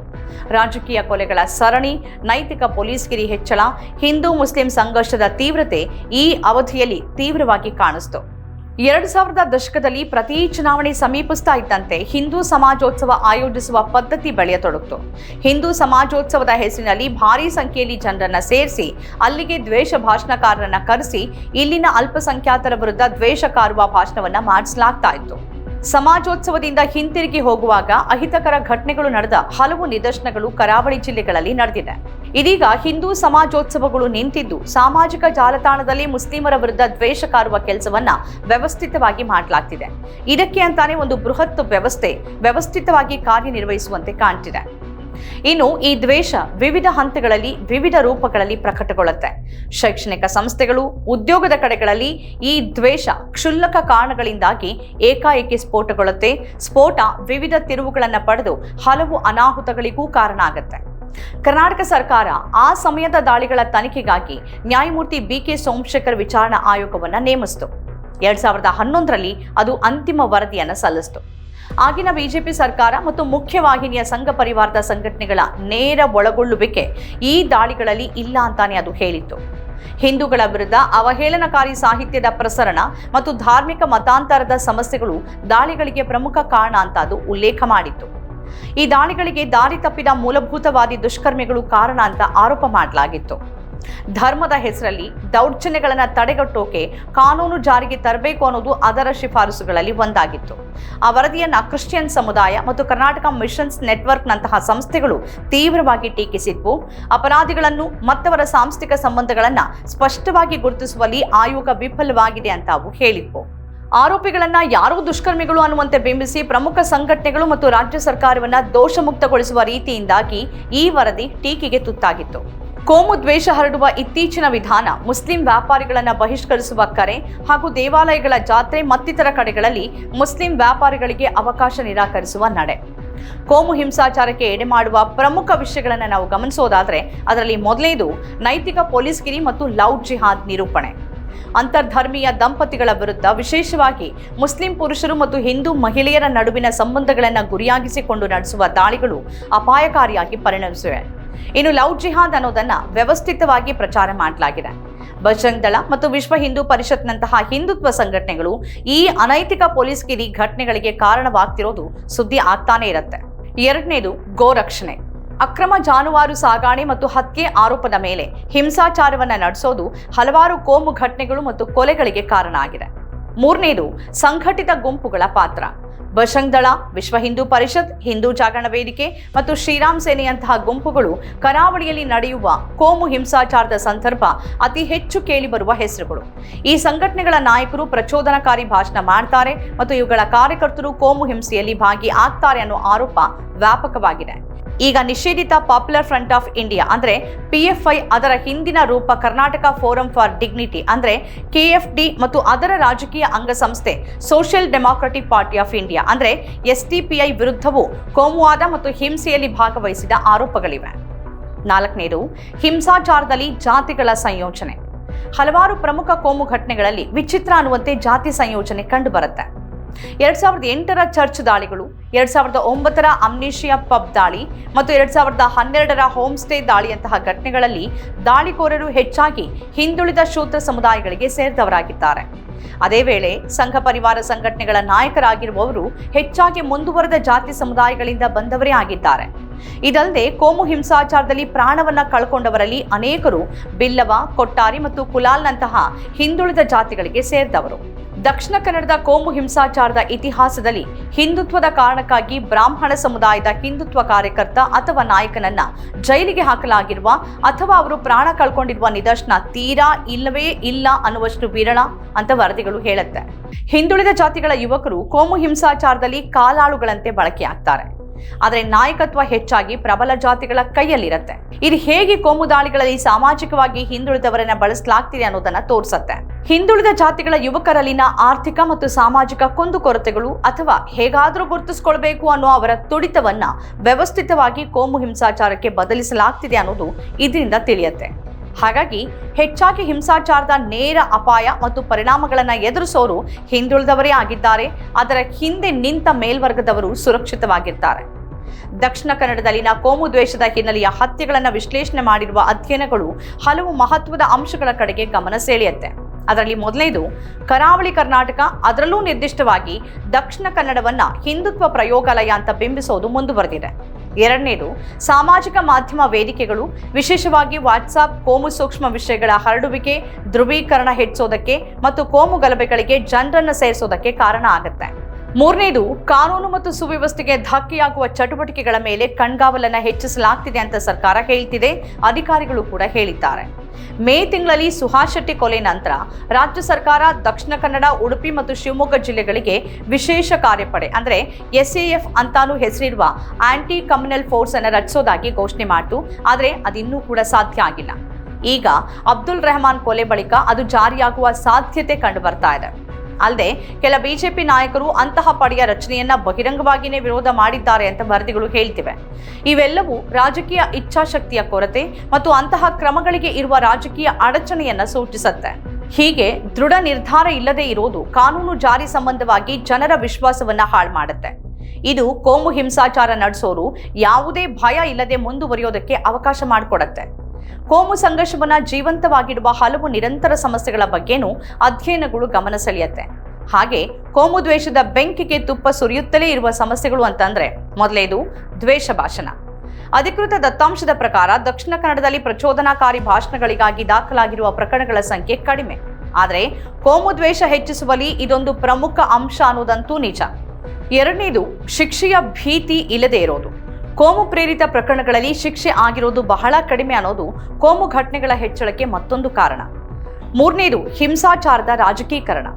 ರಾಜಕೀಯ ಕೊಲೆಗಳ ಸರಣಿ, ನೈತಿಕ ಪೊಲೀಸ್ಗಿರಿ ಹೆಚ್ಚಳ, ಹಿಂದೂ ಮುಸ್ಲಿಂ ಸಂಘರ್ಷದ ತೀವ್ರತೆ ಈ ಅವಧಿಯಲ್ಲಿ ತೀವ್ರವಾಗಿ ಕಾಣಿಸ್ತು. ಎರಡು ಸಾವಿರದ ದಶಕದಲ್ಲಿ ಪ್ರತಿ ಚುನಾವಣೆ ಸಮೀಪಿಸ್ತಾ ಇದ್ದಂತೆ ಹಿಂದೂ ಸಮಾಜೋತ್ಸವ ಆಯೋಜಿಸುವ ಪದ್ಧತಿ ಬೆಳೆಯತೊಡಗಿತು ಹಿಂದೂ ಸಮಾಜೋತ್ಸವದ ಹೆಸರಿನಲ್ಲಿ ಭಾರೀ ಸಂಖ್ಯೆಯಲ್ಲಿ ಜನರನ್ನ ಸೇರಿಸಿ, ಅಲ್ಲಿಗೆ ದ್ವೇಷ ಭಾಷಣಕಾರರನ್ನ ಕರೆಸಿ, ಇಲ್ಲಿನ ಅಲ್ಪಸಂಖ್ಯಾತರ ವಿರುದ್ಧ ದ್ವೇಷ ಕಾರುವ ಭಾಷಣವನ್ನ ಮಾಡಿಸಲಾಗ್ತಾ ಇತ್ತು. ಸಮಾಜೋತ್ಸವದಿಂದ ಹಿಂತಿರುಗಿ ಹೋಗುವಾಗ ಅಹಿತಕರ ಘಟನೆಗಳು ನಡೆದ ಹಲವು ನಿದರ್ಶನಗಳು ಕರಾವಳಿ ಜಿಲ್ಲೆಗಳಲ್ಲಿ ನಡೆದಿದೆ. ಇದೀಗ ಹಿಂದೂ ಸಮಾಜೋತ್ಸವಗಳು ನಿಂತಿದ್ದು ಸಾಮಾಜಿಕ ಜಾಲತಾಣದಲ್ಲಿ ಮುಸ್ಲಿಮರ ವಿರುದ್ಧ ದ್ವೇಷ ಕಾರುವ ಕೆಲಸವನ್ನ ವ್ಯವಸ್ಥಿತವಾಗಿ ಮಾಡಲಾಗ್ತಿದೆ. ಇದಕ್ಕೆ ಅಂತಾನೆ ಒಂದು ಬೃಹತ್ ವ್ಯವಸ್ಥೆ ವ್ಯವಸ್ಥಿತವಾಗಿ ಕಾರ್ಯನಿರ್ವಹಿಸುವಂತೆ ಕಾಣ್ತಿದೆ. ಇನ್ನು ಈ ದ್ವೇಷ ವಿವಿಧ ಹಂತಗಳಲ್ಲಿ ವಿವಿಧ ರೂಪಗಳಲ್ಲಿ ಪ್ರಕಟಗೊಳ್ಳುತ್ತೆ. ಶೈಕ್ಷಣಿಕ ಸಂಸ್ಥೆಗಳು, ಉದ್ಯೋಗದ ಕಡೆಗಳಲ್ಲಿ ಈ ದ್ವೇಷ ಕ್ಷುಲ್ಲಕ ಕಾರಣಗಳಿಂದಾಗಿ ಏಕಾಏಕಿ ಸ್ಫೋಟಗೊಳ್ಳುತ್ತೆ. ಸ್ಫೋಟ ವಿವಿಧ ತಿರುವುಗಳನ್ನು ಪಡೆದು ಹಲವು ಅನಾಹುತಗಳಿಗೂ ಕಾರಣ ಆಗುತ್ತೆ. ಕರ್ನಾಟಕ ಸರ್ಕಾರ ಆ ಸಮಯದ ದಾಳಿಗಳ ತನಿಖೆಗಾಗಿ ನ್ಯಾಯಮೂರ್ತಿ ಬಿ ಕೆ ಸೋಮಶೇಖರ್ ವಿಚಾರಣಾ ಆಯೋಗವನ್ನು ನೇಮಿಸಿತು. ಎರಡ್ ಸಾವಿರದ ಹನ್ನೊಂದರಲ್ಲಿ ಅದು ಅಂತಿಮ ವರದಿಯನ್ನು ಸಲ್ಲಿಸಿತು. ಆಗಿನ ಬಿಜೆಪಿ ಸರ್ಕಾರ ಮತ್ತು ಮುಖ್ಯವಾಹಿನಿಯ ಸಂಘ ಪರಿವಾರದ ಸಂಘಟನೆಗಳ ನೇರ ಒಳಗೊಳ್ಳುವಿಕೆ ಈ ದಾಳಿಗಳಲ್ಲಿ ಇಲ್ಲ ಅಂತಾನೆ ಅದು ಹೇಳಿತ್ತು. ಹಿಂದೂಗಳ ವಿರುದ್ಧ ಅವಹೇಳನಕಾರಿ ಸಾಹಿತ್ಯದ ಪ್ರಸರಣ ಮತ್ತು ಧಾರ್ಮಿಕ ಮತಾಂತರದ ಸಮಸ್ಯೆಗಳು ದಾಳಿಗಳಿಗೆ ಪ್ರಮುಖ ಕಾರಣ ಅಂತ ಅದು ಉಲ್ಲೇಖ ಮಾಡಿತ್ತು. ಈ ದಾಳಿಗಳಿಗೆ ದಾರಿ ತಪ್ಪಿದ ಮೂಲಭೂತವಾದಿ ದುಷ್ಕರ್ಮಿಗಳು ಕಾರಣ ಅಂತ ಆರೋಪ ಮಾಡಲಾಗಿತ್ತು. ಧರ್ಮದ ಹೆಸರಲ್ಲಿ ದೌರ್ಜನ್ಯಗಳನ್ನು ತಡೆಗಟ್ಟೋಕೆ ಕಾನೂನು ಜಾರಿಗೆ ತರಬೇಕು ಅನ್ನೋದು ಅದರ ಶಿಫಾರಸುಗಳಲ್ಲಿ ಒಂದಾಗಿತ್ತು. ಆ ವರದಿಯನ್ನು ಕ್ರಿಶ್ಚಿಯನ್ ಸಮುದಾಯ ಮತ್ತು ಕರ್ನಾಟಕ ಮಿಷನ್ಸ್ ನೆಟ್ವರ್ಕ್ನಂತಹ ಸಂಸ್ಥೆಗಳು ತೀವ್ರವಾಗಿ ಟೀಕಿಸಿದ್ವು. ಅಪರಾಧಿಗಳನ್ನು ಮತ್ತವರ ಸಾಂಸ್ಥಿಕ ಸಂಬಂಧಗಳನ್ನು ಸ್ಪಷ್ಟವಾಗಿ ಗುರುತಿಸುವಲ್ಲಿ ಆಯೋಗ ವಿಫಲವಾಗಿದೆ ಅಂತ ಅವು ಹೇಳಿದ್ವು. ಆರೋಪಿಗಳನ್ನ ಯಾರೋ ದುಷ್ಕರ್ಮಿಗಳು ಅನ್ನುವಂತೆ ಬಿಂಬಿಸಿ ಪ್ರಮುಖ ಸಂಘಟನೆಗಳು ಮತ್ತು ರಾಜ್ಯ ಸರ್ಕಾರವನ್ನ ದೋಷಮುಕ್ತಗೊಳಿಸುವ ರೀತಿಯಿಂದಾಗಿ ಈ ವರದಿ ಟೀಕೆಗೆ ತುತ್ತಾಗಿತ್ತು. ಕೋಮು ದ್ವೇಷ ಹರಡುವ ಇತ್ತೀಚಿನ ವಿಧಾನ. ಮುಸ್ಲಿಂ ವ್ಯಾಪಾರಿಗಳನ್ನು ಬಹಿಷ್ಕರಿಸುವ ಕರೆ ಹಾಗೂ ದೇವಾಲಯಗಳ ಜಾತ್ರೆ ಮತ್ತಿತರ ಕಡೆಗಳಲ್ಲಿ ಮುಸ್ಲಿಂ ವ್ಯಾಪಾರಿಗಳಿಗೆ ಅವಕಾಶ ನಿರಾಕರಿಸುವ ನಡೆ. ಕೋಮು ಹಿಂಸಾಚಾರಕ್ಕೆ ಎಡೆ ಮಾಡುವ ಪ್ರಮುಖ ವಿಷಯಗಳನ್ನು ನಾವು ಗಮನಿಸೋದಾದರೆ ಅದರಲ್ಲಿ ಮೊದಲೇದು ನೈತಿಕ ಪೊಲೀಸ್ಗಿರಿ ಮತ್ತು ಲೌಡ್ ಜಿಹಾದ್ ನಿರೂಪಣೆ. ಅಂತರ್ಧರ್ಮೀಯ ದಂಪತಿಗಳ ವಿರುದ್ಧ ವಿಶೇಷವಾಗಿ ಮುಸ್ಲಿಂ ಪುರುಷರು ಮತ್ತು ಹಿಂದೂ ಮಹಿಳೆಯರ ನಡುವಿನ ಸಂಬಂಧಗಳನ್ನು ಗುರಿಯಾಗಿಸಿಕೊಂಡು ನಡೆಸುವ ದಾಳಿಗಳು ಅಪಾಯಕಾರಿಯಾಗಿ ಪರಿಣಮಿಸಿವೆ. ಇನ್ನು ಲವ್ ಜಿಹಾದ್ ಅನ್ನೋದನ್ನ ವ್ಯವಸ್ಥಿತವಾಗಿ ಪ್ರಚಾರ ಮಾಡಲಾಗಿದೆ. ಬಜರಂಗ್ ದಳ ಮತ್ತು ವಿಶ್ವ ಹಿಂದೂ ಪರಿಷತ್ನಂತಹ ಹಿಂದುತ್ವ ಸಂಘಟನೆಗಳು ಈ ಅನೈತಿಕ ಪೊಲೀಸ್ ಕಿರಿ ಘಟನೆಗಳಿಗೆ ಕಾರಣವಾಗ್ತಿರೋದು ಸುದ್ದಿ ಆಗ್ತಾನೆ ಇರುತ್ತೆ. ಎರಡನೇದು ಗೋರಕ್ಷಣೆ. ಅಕ್ರಮ ಜಾನುವಾರು ಸಾಗಾಣೆ ಮತ್ತು ಹತ್ಯೆ ಆರೋಪದ ಮೇಲೆ ಹಿಂಸಾಚಾರವನ್ನ ನಡೆಸೋದು ಹಲವಾರು ಕೋಮು ಘಟನೆಗಳು ಮತ್ತು ಕೊಲೆಗಳಿಗೆ ಕಾರಣ ಆಗಿದೆ. ಮೂರನೇದು ಸಂಘಟಿತ ಗುಂಪುಗಳ ಪಾತ್ರ. ಬಜರಂಗ್ ದಳ, ವಿಶ್ವ ಹಿಂದೂ ಪರಿಷತ್, ಹಿಂದೂ ಜಾಗರಣ ವೇದಿಕೆ ಮತ್ತು ಶ್ರೀರಾಮ್ ಸೇನೆಯಂತಹ ಗುಂಪುಗಳು ಕರಾವಳಿಯಲ್ಲಿ ನಡೆಯುವ ಕೋಮು ಹಿಂಸಾಚಾರದ ಸಂದರ್ಭ ಅತಿ ಹೆಚ್ಚು ಕೇಳಿಬರುವ ಹೆಸರುಗಳು. ಈ ಸಂಘಟನೆಗಳ ನಾಯಕರು ಪ್ರಚೋದನಕಾರಿ ಭಾಷಣ ಮಾಡ್ತಾರೆ ಮತ್ತು ಇವುಗಳ ಕಾರ್ಯಕರ್ತರು ಕೋಮು ಹಿಂಸೆಯಲ್ಲಿ ಭಾಗಿ ಆಗ್ತಾರೆ ಅನ್ನೋ ಆರೋಪ ವ್ಯಾಪಕವಾಗಿದೆ. ಈಗ ನಿಷೇಧಿತ ಪಾಪ್ಯುಲರ್ ಫ್ರಂಟ್ ಆಫ್ ಇಂಡಿಯಾ ಅಂದ್ರೆ ಪಿಎಫ್ಐ ಅದರ ಹಿಂದಿನ ರೂಪ ಕರ್ನಾಟಕ ಫೋರಂ ಫಾರ್ ಡಿಗ್ನಿಟಿ ಅಂದ್ರೆ ಕೆಎಫ್ಡಿ ಮತ್ತು ಅದರ ರಾಜಕೀಯ ಅಂಗಸಂಸ್ಥೆ Social Democratic Party of India ಅಂದ್ರೆ ಎಸ್ಡಿಪಿಐ ವಿರುದ್ಧವೂ ಕೋಮುವಾದ ಮತ್ತು ಹಿಂಸೆಯಲ್ಲಿ ಭಾಗವಹಿಸಿದ ಆರೋಪಗಳಿವೆ. ನಾಲ್ಕನೇದು, ಹಿಂಸಾಚಾರದಲ್ಲಿ ಜಾತಿಗಳ ಸಂಯೋಜನೆ. ಹಲವಾರು ಪ್ರಮುಖ ಕೋಮು ಘಟನೆಗಳಲ್ಲಿ ವಿಚಿತ್ರ ಅನ್ನುವಂತೆ ಜಾತಿ ಸಂಯೋಜನೆ ಕಂಡುಬರುತ್ತೆ. ಎರಡ್ ಸಾವಿರದ ಎಂಟರ ಚರ್ಚ್ ದಾಳಿಗಳು, ಎರಡ್ ಸಾವಿರದ ಒಂಬತ್ತರ ಅಮ್ನೇಷಿಯಾ ಪಬ್ ದಾಳಿ ಮತ್ತು ಎರಡ್ ಸಾವಿರದ ಹನ್ನೆರಡರ ಹೋಮ್ ಸ್ಟೇ ದಾಳಿಯಂತಹ ಘಟನೆಗಳಲ್ಲಿ ದಾಳಿಕೋರರು ಹೆಚ್ಚಾಗಿ ಹಿಂದುಳಿದ ಶೂದ್ರ ಸಮುದಾಯಗಳಿಗೆ ಸೇರಿದವರಾಗಿದ್ದಾರೆ. ಅದೇ ವೇಳೆ ಸಂಘ ಪರಿವಾರ ಸಂಘಟನೆಗಳ ನಾಯಕರಾಗಿರುವವರು ಹೆಚ್ಚಾಗಿ ಮುಂದುವರೆದ ಜಾತಿ ಸಮುದಾಯಗಳಿಂದ ಬಂದವರೇ ಆಗಿದ್ದಾರೆ. ಇದಲ್ಲದೆ ಕೋಮು ಹಿಂಸಾಚಾರದಲ್ಲಿ ಪ್ರಾಣವನ್ನ ಕಳ್ಕೊಂಡವರಲ್ಲಿ ಅನೇಕರು ಬಿಲ್ಲವ ಕೊಟ್ಟಾರಿ ಮತ್ತು ಕುಲಾಲ್ನಂತಹ ಹಿಂದುಳಿದ ಜಾತಿಗಳಿಗೆ ಸೇರಿದವರು. ದಕ್ಷಿಣ ಕನ್ನಡದ ಕೋಮು ಹಿಂಸಾಚಾರದ ಇತಿಹಾಸದಲ್ಲಿ ಹಿಂದುತ್ವದ ಕಾರಣಕ್ಕಾಗಿ ಬ್ರಾಹ್ಮಣ ಸಮುದಾಯದ ಹಿಂದುತ್ವ ಕಾರ್ಯಕರ್ತ ಅಥವಾ ನಾಯಕನನ್ನ ಜೈಲಿಗೆ ಹಾಕಲಾಗಿರುವ ಅಥವಾ ಅವರು ಪ್ರಾಣ ಕಳ್ಕೊಂಡಿರುವ ನಿದರ್ಶನ ತೀರಾ ಇಲ್ಲವೇ ಇಲ್ಲ ಅನ್ನುವಷ್ಟು ವಿರಳ ಅಂತ ವರದಿಗಳು ಹೇಳುತ್ತೆ. ಹಿಂದುಳಿದ ಜಾತಿಗಳ ಯುವಕರು ಕೋಮು ಹಿಂಸಾಚಾರದಲ್ಲಿ ಕಾಲಾಳುಗಳಂತೆ ಬಳಕೆಯಾಗ್ತಾರೆ. ಆದರೆ ನಾಯಕತ್ವ ಹೆಚ್ಚಾಗಿ ಪ್ರಬಲ ಜಾತಿಗಳ ಕೈಯಲ್ಲಿರುತ್ತೆ. ಇದು ಹೇಗೆ ಕೋಮು ದಾಳಿಗಳಲ್ಲಿ ಸಾಮಾಜಿಕವಾಗಿ ಹಿಂದುಳಿದವರನ್ನ ಬಳಸಲಾಗ್ತಿದೆ ಅನ್ನೋದನ್ನ ತೋರಿಸುತ್ತೆ. ಹಿಂದುಳಿದ ಜಾತಿಗಳ ಯುವಕರಲ್ಲಿನ ಆರ್ಥಿಕ ಮತ್ತು ಸಾಮಾಜಿಕ ಕುಂದುಕೊರತೆಗಳು ಅಥವಾ ಹೇಗಾದರೂ ಗುರುತಿಸಿಕೊಳ್ಬೇಕು ಅನ್ನೋ ಅವರ ತುಡಿತವನ್ನ ವ್ಯವಸ್ಥಿತವಾಗಿ ಕೋಮು ಹಿಂಸಾಚಾರಕ್ಕೆ ಬದಲಿಸಲಾಗ್ತಿದೆ ಅನ್ನೋದು ಇದರಿಂದ ತಿಳಿಯುತ್ತೆ. ಹಾಗಾಗಿ ಹೆಚ್ಚಾಗಿ ಹಿಂಸಾಚಾರದ ನೇರ ಅಪಾಯ ಮತ್ತು ಪರಿಣಾಮಗಳನ್ನು ಎದುರಿಸೋರು ಹಿಂದುಳಿದವರೇ ಆಗಿದ್ದಾರೆ. ಅದರ ಹಿಂದೆ ನಿಂತ ಮೇಲ್ವರ್ಗದವರು ಸುರಕ್ಷಿತವಾಗಿರ್ತಾರೆ. ದಕ್ಷಿಣ ಕನ್ನಡದಲ್ಲಿನ ಕೋಮು ದ್ವೇಷದ ಹಿನ್ನೆಲೆಯ ಹತ್ಯೆಗಳನ್ನು ವಿಶ್ಲೇಷಣೆ ಮಾಡಿರುವ ಅಧ್ಯಯನಗಳು ಹಲವು ಮಹತ್ವದ ಅಂಶಗಳ ಕಡೆಗೆ ಗಮನ ಸೆಳೆಯುತ್ತೆ. ಅದರಲ್ಲಿ ಮೊದಲನೇದು, ಕರಾವಳಿ ಕರ್ನಾಟಕ ಅದರಲ್ಲೂ ನಿರ್ದಿಷ್ಟವಾಗಿ ದಕ್ಷಿಣ ಕನ್ನಡವನ್ನ ಹಿಂದುತ್ವ ಪ್ರಯೋಗಾಲಯ ಅಂತ ಬಿಂಬಿಸೋದು ಮುಂದುವರೆದಿದೆ. ಎರಡನೇದು, ಸಾಮಾಜಿಕ ಮಾಧ್ಯಮ ವೇದಿಕೆಗಳು, ವಿಶೇಷವಾಗಿ ವಾಟ್ಸಾಪ್ ಕೋಮು ಸೂಕ್ಷ್ಮ ವಿಷಯಗಳ ಹರಡುವಿಕೆ, ಧ್ರುವೀಕರಣ ಹೆಚ್ಚೋದಕ್ಕೆ ಮತ್ತು ಕೋಮು ಗಲಭೆಗಳಿಗೆ ಜನರನ್ನು ಸೇರಿಸೋದಕ್ಕೆ ಕಾರಣ ಆಗುತ್ತೆ. ಮೂರನೇದು, ಕಾನೂನು ಮತ್ತು ಸುವ್ಯವಸ್ಥೆಗೆ ಧಕ್ಕೆಯಾಗುವ ಚಟುವಟಿಕೆಗಳ ಮೇಲೆ ಕಣ್ಗಾವಲನ್ನು ಹೆಚ್ಚಿಸಲಾಗ್ತಿದೆ ಅಂತ ಸರ್ಕಾರ ಹೇಳ್ತಿದೆ. ಅಧಿಕಾರಿಗಳು ಕೂಡ ಹೇಳಿದ್ದಾರೆ. ಮೇ ತಿಂಗಳಲ್ಲಿ ಸುಹಾಸ್ ಶೆಟ್ಟಿ ಕೊಲೆ ನಂತರ ರಾಜ್ಯ ಸರ್ಕಾರ ದಕ್ಷಿಣ ಕನ್ನಡ, ಉಡುಪಿ ಮತ್ತು ಶಿವಮೊಗ್ಗ ಜಿಲ್ಲೆಗಳಿಗೆ ವಿಶೇಷ ಕಾರ್ಯಪಡೆ, ಅಂದ್ರೆ ಎಸ್ಎಎಫ್ ಅಂತಾನೂ ಹೆಸರಿರುವ ಆಂಟಿ ಕಮ್ಯುನಲ್ ಫೋರ್ಸ್ ಅನ್ನು ರಚಿಸೋದಾಗಿ ಘೋಷಣೆ ಮಾಡಿತು. ಆದರೆ ಅದಿನ್ನೂ ಕೂಡ ಸಾಧ್ಯ ಆಗಿಲ್ಲ. ಈಗ ಅಬ್ದುಲ್ ರೆಹಮಾನ್ ಕೊಲೆ ಬಳಿಕ ಅದು ಜಾರಿಯಾಗುವ ಸಾಧ್ಯತೆ ಕಂಡು ಬರ್ತಾ ಇದೆ. ಅಲ್ಲದೆ ಕೆಲ ಬಿಜೆಪಿ ನಾಯಕರು ಅಂತಹ ಪಡೆಯ ರಚನೆಯನ್ನ ಬಹಿರಂಗವಾಗಿಯೇ ವಿರೋಧ ಮಾಡಿದ್ದಾರೆ ಅಂತ ವರದಿಗಳು ಹೇಳ್ತಿವೆ. ಇವೆಲ್ಲವೂ ರಾಜಕೀಯ ಇಚ್ಛಾಶಕ್ತಿಯ ಕೊರತೆ ಮತ್ತು ಅಂತಹ ಕ್ರಮಗಳಿಗೆ ಇರುವ ರಾಜಕೀಯ ಅಡಚಣೆಯನ್ನ ಸೂಚಿಸುತ್ತೆ. ಹೀಗೆ ದೃಢ ನಿರ್ಧಾರ ಇಲ್ಲದೆ ಇರೋದು ಕಾನೂನು ಜಾರಿ ಸಂಬಂಧವಾಗಿ ಜನರ ವಿಶ್ವಾಸವನ್ನ ಹಾಳು ಮಾಡುತ್ತೆ. ಇದು ಕೋಮು ಹಿಂಸಾಚಾರ ನಡೆಸೋರು ಯಾವುದೇ ಭಯ ಇಲ್ಲದೆ ಮುಂದುವರಿಯೋದಕ್ಕೆ ಅವಕಾಶ ಮಾಡಿಕೊಡತ್ತೆ. ಕೋಮು ಸಂಘರ್ಷವನ್ನ ಜೀವಂತವಾಗಿಡುವ ಹಲವು ನಿರಂತರ ಸಮಸ್ಯೆಗಳ ಬಗ್ಗೆನೂ ಅಧ್ಯಯನಗಳು ಗಮನ ಸೆಳೆಯುತ್ತೆ. ಹಾಗೆ ಕೋಮು ದ್ವೇಷದ ಬೆಂಕಿಗೆ ತುಪ್ಪ ಸುರಿಯುತ್ತಲೇ ಇರುವ ಸಮಸ್ಯೆಗಳು ಅಂತಂದ್ರೆ ಮೊದಲೇದು ದ್ವೇಷ ಭಾಷಣ. ಅಧಿಕೃತ ದತ್ತಾಂಶದ ಪ್ರಕಾರ ದಕ್ಷಿಣ ಕನ್ನಡದಲ್ಲಿ ಪ್ರಚೋದನಾಕಾರಿ ಭಾಷಣಗಳಿಗಾಗಿ ದಾಖಲಾಗಿರುವ ಪ್ರಕರಣಗಳ ಸಂಖ್ಯೆ ಕಡಿಮೆ. ಆದರೆ ಕೋಮು ದ್ವೇಷ ಹೆಚ್ಚಿಸುವಲ್ಲಿ ಇದೊಂದು ಪ್ರಮುಖ ಅಂಶ ಅನ್ನೋದಂತೂ ನಿಜ. ಎರಡನೇದು ಶಿಕ್ಷೆಯ ಭೀತಿ ಇಲ್ಲದೆ ಇರೋದು. ಕೋಮು ಪ್ರೇರಿತ ಪ್ರಕರಣಗಳಲ್ಲಿ ಶಿಕ್ಷೆ ಆಗಿರೋದು ಬಹಳ ಕಡಿಮೆ ಅನ್ನೋದು ಕೋಮು ಘಟನೆಗಳ ಹೆಚ್ಚಳಕ್ಕೆ ಮತ್ತೊಂದು ಕಾರಣ. ಮೂರನೇದು, ಹಿಂಸಾಚಾರದ ರಾಜಕೀಕರಣ.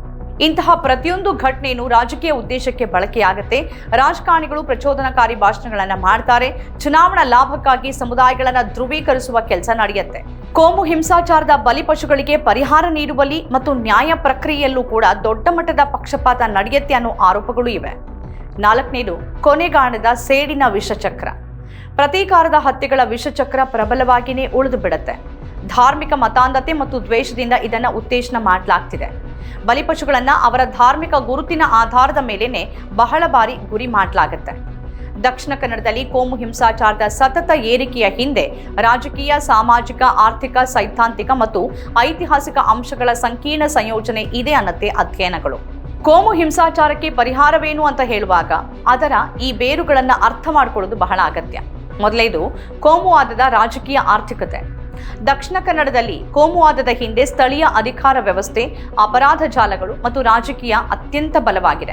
ಇಂತಹ ಪ್ರತಿಯೊಂದು ಘಟನೆಯನ್ನು ರಾಜಕೀಯ ಉದ್ದೇಶಕ್ಕೆ ಬಳಕೆಯಾಗುತ್ತೆ. ರಾಜಕಾರಣಿಗಳು ಪ್ರಚೋದನಕಾರಿ ಭಾಷಣಗಳನ್ನ ಮಾಡ್ತಾರೆ. ಚುನಾವಣಾ ಲಾಭಕ್ಕಾಗಿ ಸಮುದಾಯಗಳನ್ನು ಧ್ರುವೀಕರಿಸುವ ಕೆಲಸ ನಡೆಯುತ್ತೆ. ಕೋಮು ಹಿಂಸಾಚಾರದ ಬಲಿಪಶುಗಳಿಗೆ ಪರಿಹಾರ ನೀಡುವಲ್ಲಿ ಮತ್ತು ನ್ಯಾಯ ಪ್ರಕ್ರಿಯೆಯಲ್ಲೂ ಕೂಡ ದೊಡ್ಡ ಮಟ್ಟದ ಪಕ್ಷಪಾತ ನಡೆಯುತ್ತೆ ಅನ್ನೋ ಆರೋಪಗಳು ಇವೆ. ನಾಲ್ಕನೇದು, ಕೊನೆಗಾಣದ ಸೇಡಿನ ವಿಷಚಕ್ರ. ಪ್ರತೀಕಾರದ ಹತ್ಯೆಗಳ ವಿಷಚಕ್ರ ಪ್ರಬಲವಾಗಿಯೇ ಉಳಿದು ಬಿಡುತ್ತೆ ಧಾರ್ಮಿಕ ಮತಾಂಧತೆ ಮತ್ತು ದ್ವೇಷದಿಂದ ಇದನ್ನ ಉತ್ತೇಜನ ಮಾಡಲಾಗ್ತಿದೆ. ಬಲಿಪಶುಗಳನ್ನು ಅವರ ಧಾರ್ಮಿಕ ಗುರುತಿನ ಆಧಾರದ ಮೇಲೇನೆ ಬಹಳ ಬಾರಿ ಗುರಿ ಮಾಡಲಾಗುತ್ತೆ. ದಕ್ಷಿಣ ಕನ್ನಡದಲ್ಲಿ ಕೋಮು ಹಿಂಸಾಚಾರದ ಸತತ ಏರಿಕೆಯ ಹಿಂದೆ ರಾಜಕೀಯ, ಸಾಮಾಜಿಕ, ಆರ್ಥಿಕ, ಸೈದ್ಧಾಂತಿಕ ಮತ್ತು ಐತಿಹಾಸಿಕ ಅಂಶಗಳ ಸಂಕೀರ್ಣ ಸಂಯೋಜನೆ ಇದೆ ಅನ್ನತ್ತೆ ಅಧ್ಯಯನಗಳು. ಕೋಮು ಹಿಂಸಾಚಾರಕ್ಕೆ ಪರಿಹಾರವೇನು ಅಂತ ಹೇಳುವಾಗ ಅದರ ಈ ಬೇರುಗಳನ್ನು ಅರ್ಥ ಮಾಡಿಕೊಳ್ಳೋದು ಬಹಳ ಅಗತ್ಯ. ಮೊದಲೇದು ಕೋಮುವಾದದ ರಾಜಕೀಯ ಆರ್ಥಿಕತೆ. ದಕ್ಷಿಣ ಕನ್ನಡದಲ್ಲಿ ಕೋಮುವಾದದ ಹಿಂದೆ ಸ್ಥಳೀಯ ಅಧಿಕಾರ ವ್ಯವಸ್ಥೆ, ಅಪರಾಧ ಜಾಲಗಳು ಮತ್ತು ರಾಜಕೀಯ ಅತ್ಯಂತ ಬಲವಾಗಿದೆ.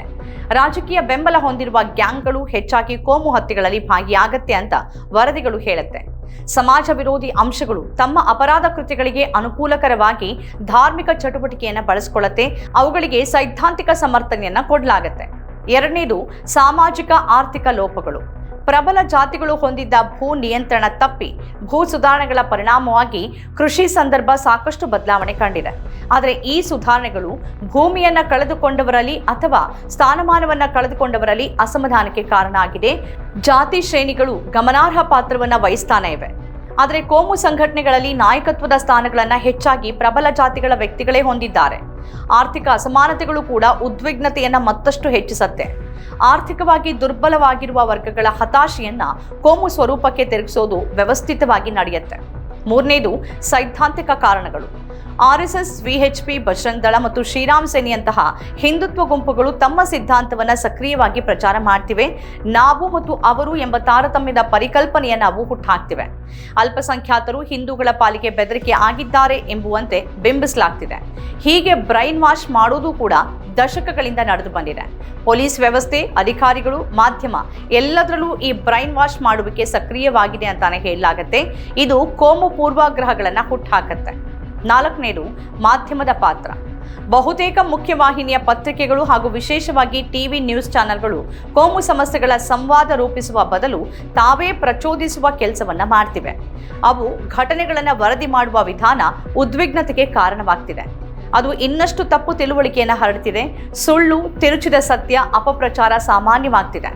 ರಾಜಕೀಯ ಬೆಂಬಲ ಹೊಂದಿರುವ ಗ್ಯಾಂಗ್ಗಳು ಹೆಚ್ಚಾಗಿ ಕೋಮು ಹತ್ಯೆಗಳಲ್ಲಿ ಭಾಗಿಯಾಗತ್ತೆ ಅಂತ ವರದಿಗಳು ಹೇಳುತ್ತೆ. ಸಮಾಜ ವಿರೋಧಿ ಅಂಶಗಳು ತಮ್ಮ ಅಪರಾಧ ಕೃತ್ಯಗಳಿಗೆ ಅನುಕೂಲಕರವಾಗಿ ಧಾರ್ಮಿಕ ಚಟುವಟಿಕೆಯನ್ನು ಬಳಸಿಕೊಳ್ಳುತ್ತೆ. ಅವುಗಳಿಗೆ ಸೈದ್ಧಾಂತಿಕ ಸಮರ್ಥನೆಯನ್ನ ಕೊಡಲಾಗತ್ತೆ. ಎರಡನೇದು ಸಾಮಾಜಿಕ ಆರ್ಥಿಕ ಲೋಪಗಳು. ಪ್ರಬಲ ಜಾತಿಗಳು ಹೊಂದಿದ್ದ ಭೂ ನಿಯಂತ್ರಣ ತಪ್ಪಿ ಭೂ ಸುಧಾರಣೆಗಳ ಪರಿಣಾಮವಾಗಿ ಕೃಷಿ ಸಂದರ್ಭ ಸಾಕಷ್ಟು ಬದಲಾವಣೆ ಕಂಡಿದೆ. ಆದರೆ ಈ ಸುಧಾರಣೆಗಳು ಭೂಮಿಯನ್ನು ಕಳೆದುಕೊಂಡವರಲ್ಲಿ ಅಥವಾ ಸ್ಥಾನಮಾನವನ್ನು ಕಳೆದುಕೊಂಡವರಲ್ಲಿ ಅಸಮಾಧಾನಕ್ಕೆ ಕಾರಣ ಆಗಿದೆ. ಜಾತಿ ಶ್ರೇಣಿಗಳು ಗಮನಾರ್ಹ ಪಾತ್ರವನ್ನ ವಹಿಸ್ತಾನೆ ಇವೆ. ಆದರೆ ಕೋಮು ಸಂಘಟನೆಗಳಲ್ಲಿ ನಾಯಕತ್ವದ ಸ್ಥಾನಗಳನ್ನು ಹೆಚ್ಚಾಗಿ ಪ್ರಬಲ ಜಾತಿಗಳ ವ್ಯಕ್ತಿಗಳೇ ಹೊಂದಿದ್ದಾರೆ. ಆರ್ಥಿಕ ಅಸಮಾನತೆಗಳು ಕೂಡ ಉದ್ವಿಗ್ನತೆಯನ್ನು ಮತ್ತಷ್ಟು ಹೆಚ್ಚಿಸತ್ತೆ. ಆರ್ಥಿಕವಾಗಿ ದುರ್ಬಲವಾಗಿರುವ ವರ್ಗಗಳ ಹತಾಶೆಯನ್ನ ಕೋಮು ಸ್ವರೂಪಕ್ಕೆ ತಿರುಗಿಸೋದು ವ್ಯವಸ್ಥಿತವಾಗಿ ನಡೆಯುತ್ತೆ. ಮೂರನೇದು ಸೈದ್ಧಾಂತಿಕ ಕಾರಣಗಳು. ಆರ್ಎಸ್ಎಸ್ ವಿಎಚ್ಪಿ ಬಜರಂಗ್ ದಳ ಮತ್ತು ಶ್ರೀರಾಮ್ ಸೇನೆಯಂತಹ ಹಿಂದುತ್ವ ಗುಂಪುಗಳು ತಮ್ಮ ಸಿದ್ಧಾಂತವನ್ನು ಸಕ್ರಿಯವಾಗಿ ಪ್ರಚಾರ ಮಾಡ್ತಿವೆ. ನಾವು ಮತ್ತು ಅವರು ಎಂಬ ತಾರತಮ್ಯದ ಪರಿಕಲ್ಪನೆಯನ್ನ ಅವು ಹುಟ್ಟುಹಾಕ್ತಿವೆ ಅಲ್ಪಸಂಖ್ಯಾತರು ಹಿಂದೂಗಳ ಪಾಲಿಗೆ ಬೆದರಿಕೆ ಆಗಿದ್ದಾರೆ ಎಂಬುವಂತೆ ಬಿಂಬಿಸಲಾಗ್ತಿದೆ. ಹೀಗೆ ಬ್ರೈನ್ ವಾಶ್ ಮಾಡೋದು ಕೂಡ ದಶಕಗಳಿಂದ ನಡೆದು ಬಂದಿದೆ. ಪೊಲೀಸ್ ವ್ಯವಸ್ಥೆ, ಅಧಿಕಾರಿಗಳು, ಮಾಧ್ಯಮ ಎಲ್ಲದರಲ್ಲೂ ಈ ಬ್ರೈನ್ ವಾಶ್ ಮಾಡುವಿಕೆ ಸಕ್ರಿಯವಾಗಿದೆ ಅಂತಾನೆ ಹೇಳಲಾಗತ್ತೆ. ಇದು ಕೋಮು ಪೂರ್ವಾಗ್ರಹಗಳನ್ನ ಹುಟ್ಟುಹಾಕತ್ತೆ ನಾಲ್ಕನೇದು ಮಾಧ್ಯಮದ ಪಾತ್ರ. ಬಹುತೇಕ ಮುಖ್ಯವಾಹಿನಿಯ ಪತ್ರಿಕೆಗಳು ಹಾಗೂ ವಿಶೇಷವಾಗಿ ಟಿವಿ ನ್ಯೂಸ್ ಚಾನೆಲ್ಗಳು ಕೋಮು ಸಮಸ್ಯೆಗಳ ಸಂವಾದ ರೂಪಿಸುವ ಬದಲು ತಾವೇ ಪ್ರಚೋದಿಸುವ ಕೆಲಸವನ್ನ ಮಾಡ್ತಿವೆ. ಅವು ಘಟನೆಗಳನ್ನು ವರದಿ ಮಾಡುವ ವಿಧಾನ ಉದ್ವಿಗ್ನತೆಗೆ ಕಾರಣವಾಗ್ತಿದೆ. ಅದು ಇನ್ನಷ್ಟು ತಪ್ಪು ತಿಳುವಳಿಕೆಯನ್ನು ಹರಡ್ತಿದೆ, ಸುಳ್ಳು, ತಿರುಚಿದ ಸತ್ಯ, ಅಪಪ್ರಚಾರ ಸಾಮಾನ್ಯವಾಗ್ತಿದೆ.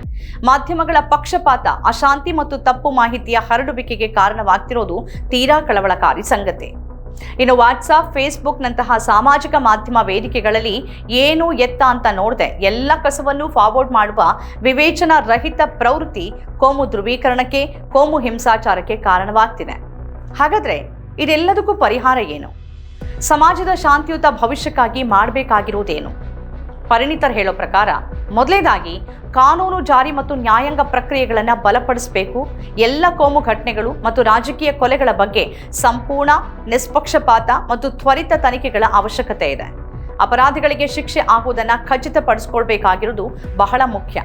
ಮಾಧ್ಯಮಗಳ ಪಕ್ಷಪಾತ, ಅಶಾಂತಿ ಮತ್ತು ತಪ್ಪು ಮಾಹಿತಿಯ ಹರಡುವಿಕೆಗೆ ಕಾರಣವಾಗ್ತಿರೋದು ತೀರಾ ಕಳವಳಕಾರಿ ಸಂಗತಿ. ಇನ್ನು ವಾಟ್ಸಾಪ್ ಫೇಸ್ಬುಕ್ನಂತಹ ಸಾಮಾಜಿಕ ಮಾಧ್ಯಮ ವೇದಿಕೆಗಳಲ್ಲಿ ಏನು ಎತ್ತ ಅಂತ ನೋಡದೆ ಎಲ್ಲ ಕಸವನ್ನು ಫಾರ್ವರ್ಡ್ ಮಾಡುವ ವಿವೇಚನಾ ರಹಿತ ಪ್ರವೃತ್ತಿ ಕೋಮು ಧ್ರುವೀಕರಣಕ್ಕೆ, ಕೋಮು ಹಿಂಸಾಚಾರಕ್ಕೆ ಕಾರಣವಾಗ್ತಿದೆ. ಹಾಗಾದ್ರೆ ಇದೆಲ್ಲದಕ್ಕೂ ಪರಿಹಾರ ಏನು? ಸಮಾಜದ ಶಾಂತಿಯುತ ಭವಿಷ್ಯಕ್ಕಾಗಿ ಮಾಡಬೇಕಾಗಿರುವುದೇನು ಪರಿಣಿತರು ಹೇಳೋ ಪ್ರಕಾರ ಮೊದಲೇದಾಗಿ ಕಾನೂನು, ಜಾರಿ ಮತ್ತು ನ್ಯಾಯಾಂಗ ಪ್ರಕ್ರಿಯೆಗಳನ್ನು ಬಲಪಡಿಸಬೇಕು. ಎಲ್ಲ ಕೋಮು ಘಟನೆಗಳು ಮತ್ತು ರಾಜಕೀಯ ಕೊಲೆಗಳ ಬಗ್ಗೆ ಸಂಪೂರ್ಣ, ನಿಷ್ಪಕ್ಷಪಾತ ಮತ್ತು ತ್ವರಿತ ತನಿಖೆಗಳ ಅವಶ್ಯಕತೆ ಇದೆ. ಅಪರಾಧಿಗಳಿಗೆ ಶಿಕ್ಷೆ ಆಗುವುದನ್ನು ಖಚಿತಪಡಿಸಿಕೊಳ್ಬೇಕಾಗಿರುವುದು ಬಹಳ ಮುಖ್ಯ.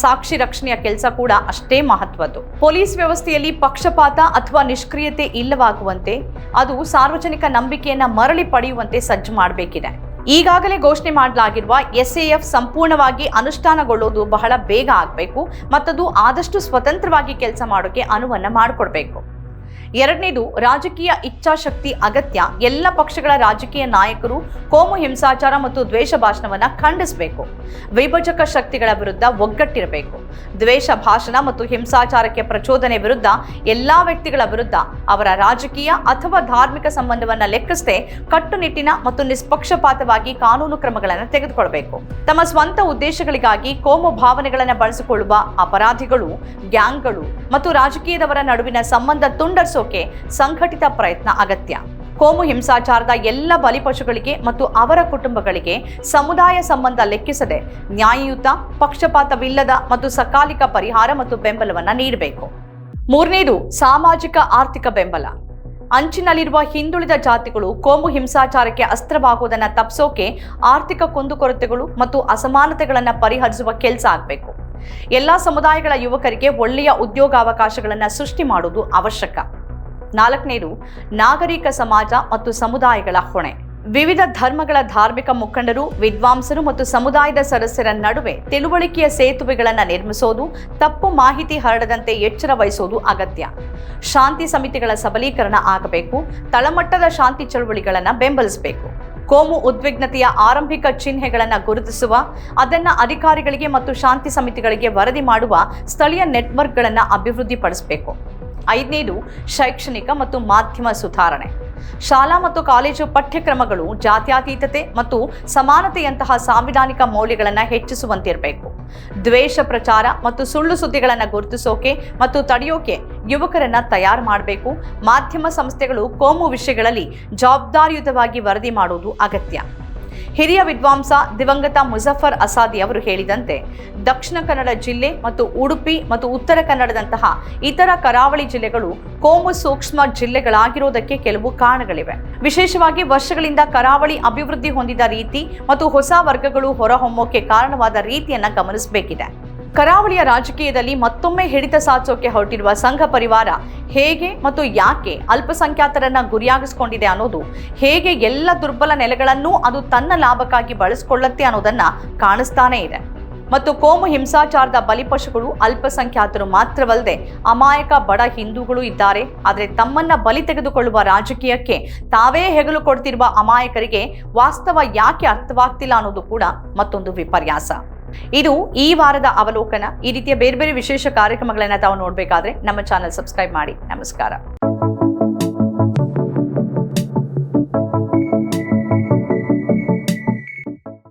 ಸಾಕ್ಷಿ ರಕ್ಷಣೆಯ ಕೆಲಸ ಕೂಡ ಅಷ್ಟೇ ಮಹತ್ವದ್ದು. ಪೊಲೀಸ್ ವ್ಯವಸ್ಥೆಯಲ್ಲಿ ಪಕ್ಷಪಾತ ಅಥವಾ ನಿಷ್ಕ್ರಿಯತೆ ಇಲ್ಲವಾಗುವಂತೆ, ಅದು ಸಾರ್ವಜನಿಕ ನಂಬಿಕೆಯನ್ನು ಮರಳಿ ಪಡೆಯುವಂತೆ ಸಜ್ಜು ಮಾಡಬೇಕಿದೆ. ಈಗಾಗಲೇ ಘೋಷಣೆ ಮಾಡಲಾಗಿರುವ ಎಸ್ಎಎಫ್ ಸಂಪೂರ್ಣವಾಗಿ ಅನುಷ್ಠಾನಗೊಳ್ಳೋದು ಬಹಳ ಬೇಗ ಆಗಬೇಕು, ಮತ್ತದು ಆದಷ್ಟು ಸ್ವತಂತ್ರವಾಗಿ ಕೆಲಸ ಮಾಡೋಕೆ ಅನುವನ್ನ ಮಾಡಿಕೊಡ್ಬೇಕು. ಎರಡನೇದು ರಾಜಕೀಯ ಇಚ್ಛಾಶಕ್ತಿ ಅಗತ್ಯ. ಎಲ್ಲ ಪಕ್ಷಗಳ ರಾಜಕೀಯ ನಾಯಕರು ಕೋಮು ಹಿಂಸಾಚಾರ ಮತ್ತು ದ್ವೇಷ ಭಾಷಣವನ್ನ ಖಂಡಿಸಬೇಕು. ವಿಭಜಕ ಶಕ್ತಿಗಳ ವಿರುದ್ಧ ಒಗ್ಗಟ್ಟಿರಬೇಕು. ದ್ವೇಷ ಭಾಷಣ ಮತ್ತು ಹಿಂಸಾಚಾರಕ್ಕೆ ಪ್ರಚೋದನೆ ವಿರುದ್ಧ ಎಲ್ಲಾ ವ್ಯಕ್ತಿಗಳ ವಿರುದ್ಧ ಅವರ ರಾಜಕೀಯ ಅಥವಾ ಧಾರ್ಮಿಕ ಸಂಬಂಧವನ್ನ ಲೆಕ್ಕಿಸದೆ ಕಟ್ಟುನಿಟ್ಟಿನ ಮತ್ತು ನಿಷ್ಪಕ್ಷಪಾತವಾಗಿ ಕಾನೂನು ಕ್ರಮಗಳನ್ನು ತೆಗೆದುಕೊಳ್ಳಬೇಕು ತಮ್ಮ ಸ್ವಂತ ಉದ್ದೇಶಗಳಿಗಾಗಿ ಕೋಮು ಭಾವನೆಗಳನ್ನು ಬಳಸಿಕೊಳ್ಳುವ ಅಪರಾಧಿಗಳು, ಗ್ಯಾಂಗ್ಗಳು ಮತ್ತು ರಾಜಕೀಯದವರ ನಡುವಿನ ಸಂಬಂಧ ಸಂಘಟಿತ ಪ್ರಯತ್ನ ಅಗತ್ಯ. ಕೋಮು ಹಿಂಸಾಚಾರದ ಎಲ್ಲ ಬಲಿಪಶುಗಳಿಗೆ ಮತ್ತು ಅವರ ಕುಟುಂಬಗಳಿಗೆ ಸಮುದಾಯ ಸಂಬಂಧ ಲೆಕ್ಕಿಸದೆ ನ್ಯಾಯಯುತ, ಪಕ್ಷಪಾತವಿಲ್ಲದ ಮತ್ತು ಸಕಾಲಿಕ ಪರಿಹಾರ ಮತ್ತು ಬೆಂಬಲವನ್ನು ನೀಡಬೇಕು. ಮೂರನೇದು, ಸಾಮಾಜಿಕ ಆರ್ಥಿಕ ಬೆಂಬಲ. ಅಂಚಿನಲ್ಲಿರುವ ಹಿಂದುಳಿದ ಜಾತಿಗಳು ಕೋಮು ಹಿಂಸಾಚಾರಕ್ಕೆ ಅಸ್ತ್ರವಾಗುವುದನ್ನು ತಪ್ಪಿಸೋಕೆ ಆರ್ಥಿಕ ಕುಂದುಕೊರತೆಗಳು ಮತ್ತು ಅಸಮಾನತೆಗಳನ್ನು ಪರಿಹರಿಸುವ ಕೆಲಸ ಆಗಬೇಕು. ಎಲ್ಲ ಸಮುದಾಯಗಳ ಯುವಕರಿಗೆ ಒಳ್ಳೆಯ ಉದ್ಯೋಗಾವಕಾಶಗಳನ್ನು ಸೃಷ್ಟಿ ಮಾಡುವುದು ಅವಶ್ಯಕ. ನಾಲ್ಕನೇದು, ನಾಗರಿಕ ಸಮಾಜ ಮತ್ತು ಸಮುದಾಯಗಳ ಹೊಣೆ. ವಿವಿಧ ಧರ್ಮಗಳ ಧಾರ್ಮಿಕ ಮುಖಂಡರು, ವಿದ್ವಾಂಸರು ಮತ್ತು ಸಮುದಾಯದ ಸದಸ್ಯರ ನಡುವೆ ತಿಳುವಳಿಕೆಯ ಸೇತುವೆಗಳನ್ನು ನಿರ್ಮಿಸೋದು, ತಪ್ಪು ಮಾಹಿತಿ ಹರಡದಂತೆ ಎಚ್ಚರ ವಹಿಸೋದು ಅಗತ್ಯ. ಶಾಂತಿ ಸಮಿತಿಗಳ ಸಬಲೀಕರಣ ಆಗಬೇಕು, ತಳಮಟ್ಟದ ಶಾಂತಿ ಚಳುವಳಿಗಳನ್ನು ಬೆಂಬಲಿಸಬೇಕು. ಕೋಮು ಉದ್ವಿಗ್ನತೆಯ ಆರಂಭಿಕ ಚಿಹ್ನೆಗಳನ್ನು ಗುರುತಿಸುವ, ಅದನ್ನು ಅಧಿಕಾರಿಗಳಿಗೆ ಮತ್ತು ಶಾಂತಿ ಸಮಿತಿಗಳಿಗೆ ವರದಿ ಮಾಡುವ ಸ್ಥಳೀಯ ನೆಟ್ವರ್ಕ್ಗಳನ್ನು ಅಭಿವೃದ್ಧಿಪಡಿಸಬೇಕು. ಐದನೇದು ಶೈಕ್ಷಣಿಕ ಮತ್ತು ಮಾಧ್ಯಮ ಸುಧಾರಣೆ. ಶಾಲಾ ಮತ್ತು ಕಾಲೇಜು ಪಠ್ಯಕ್ರಮಗಳು ಜಾತ್ಯಾತೀತತೆ ಮತ್ತು ಸಮಾನತೆಯಂತಹ ಸಾಂವಿಧಾನಿಕ ಮೌಲ್ಯಗಳನ್ನು ಹೆಚ್ಚಿಸುವಂತಿರಬೇಕು. ದ್ವೇಷ ಪ್ರಚಾರ ಮತ್ತು ಸುಳ್ಳು ಸುದ್ದಿಗಳನ್ನು ಗುರುತಿಸೋಕೆ ಮತ್ತು ತಡೆಯೋಕೆ ಯುವಕರನ್ನ ತಯಾರು ಮಾಡಬೇಕು. ಮಾಧ್ಯಮ ಸಂಸ್ಥೆಗಳು ಕೋಮು ವಿಷಯಗಳಲ್ಲಿ ಜವಾಬ್ದಾರಿಯುತವಾಗಿ ವರದಿ ಮಾಡುವುದು ಅಗತ್ಯ. ಹಿರಿಯ ವಿದ್ವಾಂಸ ದಿವಂಗತ ಮುಜಫರ್ ಅಸಾದಿ ಅವರು ಹೇಳಿದಂತೆ, ದಕ್ಷಿಣ ಕನ್ನಡ ಜಿಲ್ಲೆ ಮತ್ತು ಉಡುಪಿ ಮತ್ತು ಉತ್ತರ ಕನ್ನಡದಂತಹ ಇತರ ಕರಾವಳಿ ಜಿಲ್ಲೆಗಳು ಕೋಮು ಸೂಕ್ಷ್ಮ ಜಿಲ್ಲೆಗಳಾಗಿರೋದಕ್ಕೆ ಕೆಲವು ಕಾರಣಗಳಿವೆ. ವಿಶೇಷವಾಗಿ ವರ್ಷಗಳಿಂದ ಕರಾವಳಿ ಅಭಿವೃದ್ಧಿ ಹೊಂದಿದ ರೀತಿ ಮತ್ತು ಹೊಸ ವರ್ಗಗಳು ಹೊರಹೊಮ್ಮೋಕೆ ಕಾರಣವಾದ ರೀತಿಯನ್ನ ಗಮನಿಸಬೇಕಿದೆ. ಕರಾವಳಿಯ ರಾಜಕೀಯದಲ್ಲಿ ಮತ್ತೊಮ್ಮೆ ಹಿಡಿತ ಸಾಧಿಸೋಕೆ ಹೊರಟಿರುವ ಸಂಘ ಪರಿವಾರ ಹೇಗೆ ಮತ್ತು ಯಾಕೆ ಅಲ್ಪಸಂಖ್ಯಾತರನ್ನ ಗುರಿಯಾಗಿಸ್ಕೊಂಡಿದೆ ಅನ್ನೋದು, ಹೇಗೆ ಎಲ್ಲ ದುರ್ಬಲ ನೆಲೆಗಳನ್ನೂ ಅದು ತನ್ನ ಲಾಭಕ್ಕಾಗಿ ಬಳಸಿಕೊಳ್ಳುತ್ತೆ ಅನ್ನೋದನ್ನ ಕಾಣಿಸ್ತಾನೇ ಇದೆ. ಮತ್ತು ಕೋಮು ಹಿಂಸಾಚಾರದ ಬಲಿಪಶುಗಳು ಅಲ್ಪಸಂಖ್ಯಾತರು ಮಾತ್ರವಲ್ಲದೆ ಅಮಾಯಕ ಬಡ ಹಿಂದೂಗಳು ಇದ್ದಾರೆ. ಆದರೆ ತಮ್ಮನ್ನ ಬಲಿ ತೆಗೆದುಕೊಳ್ಳುವ ರಾಜಕೀಯಕ್ಕೆ ತಾವೇ ಹೆಗಲು ಕೊಡ್ತಿರುವ ಅಮಾಯಕರಿಗೆ ವಾಸ್ತವ ಯಾಕೆ ಅರ್ಥವಾಗ್ತಿಲ್ಲ ಅನ್ನೋದು ಕೂಡ ಮತ್ತೊಂದು ವಿಪರ್ಯಾಸ. ಇದು ಈ ವಾರದ ಅವಲೋಕನ ಈ ರೀತಿಯ ಬೇರೆ ಬೇರೆ ವಿಶೇಷ ಕಾರ್ಯಕ್ರಮಗಳನ್ನ ತಾವು ನೋಡಬೇಕಾದ್ರೆ ನಮ್ಮ ಚಾನಲ್ ಸಬ್ಸ್ಕ್ರೈಬ್ ಮಾಡಿ. ನಮಸ್ಕಾರ.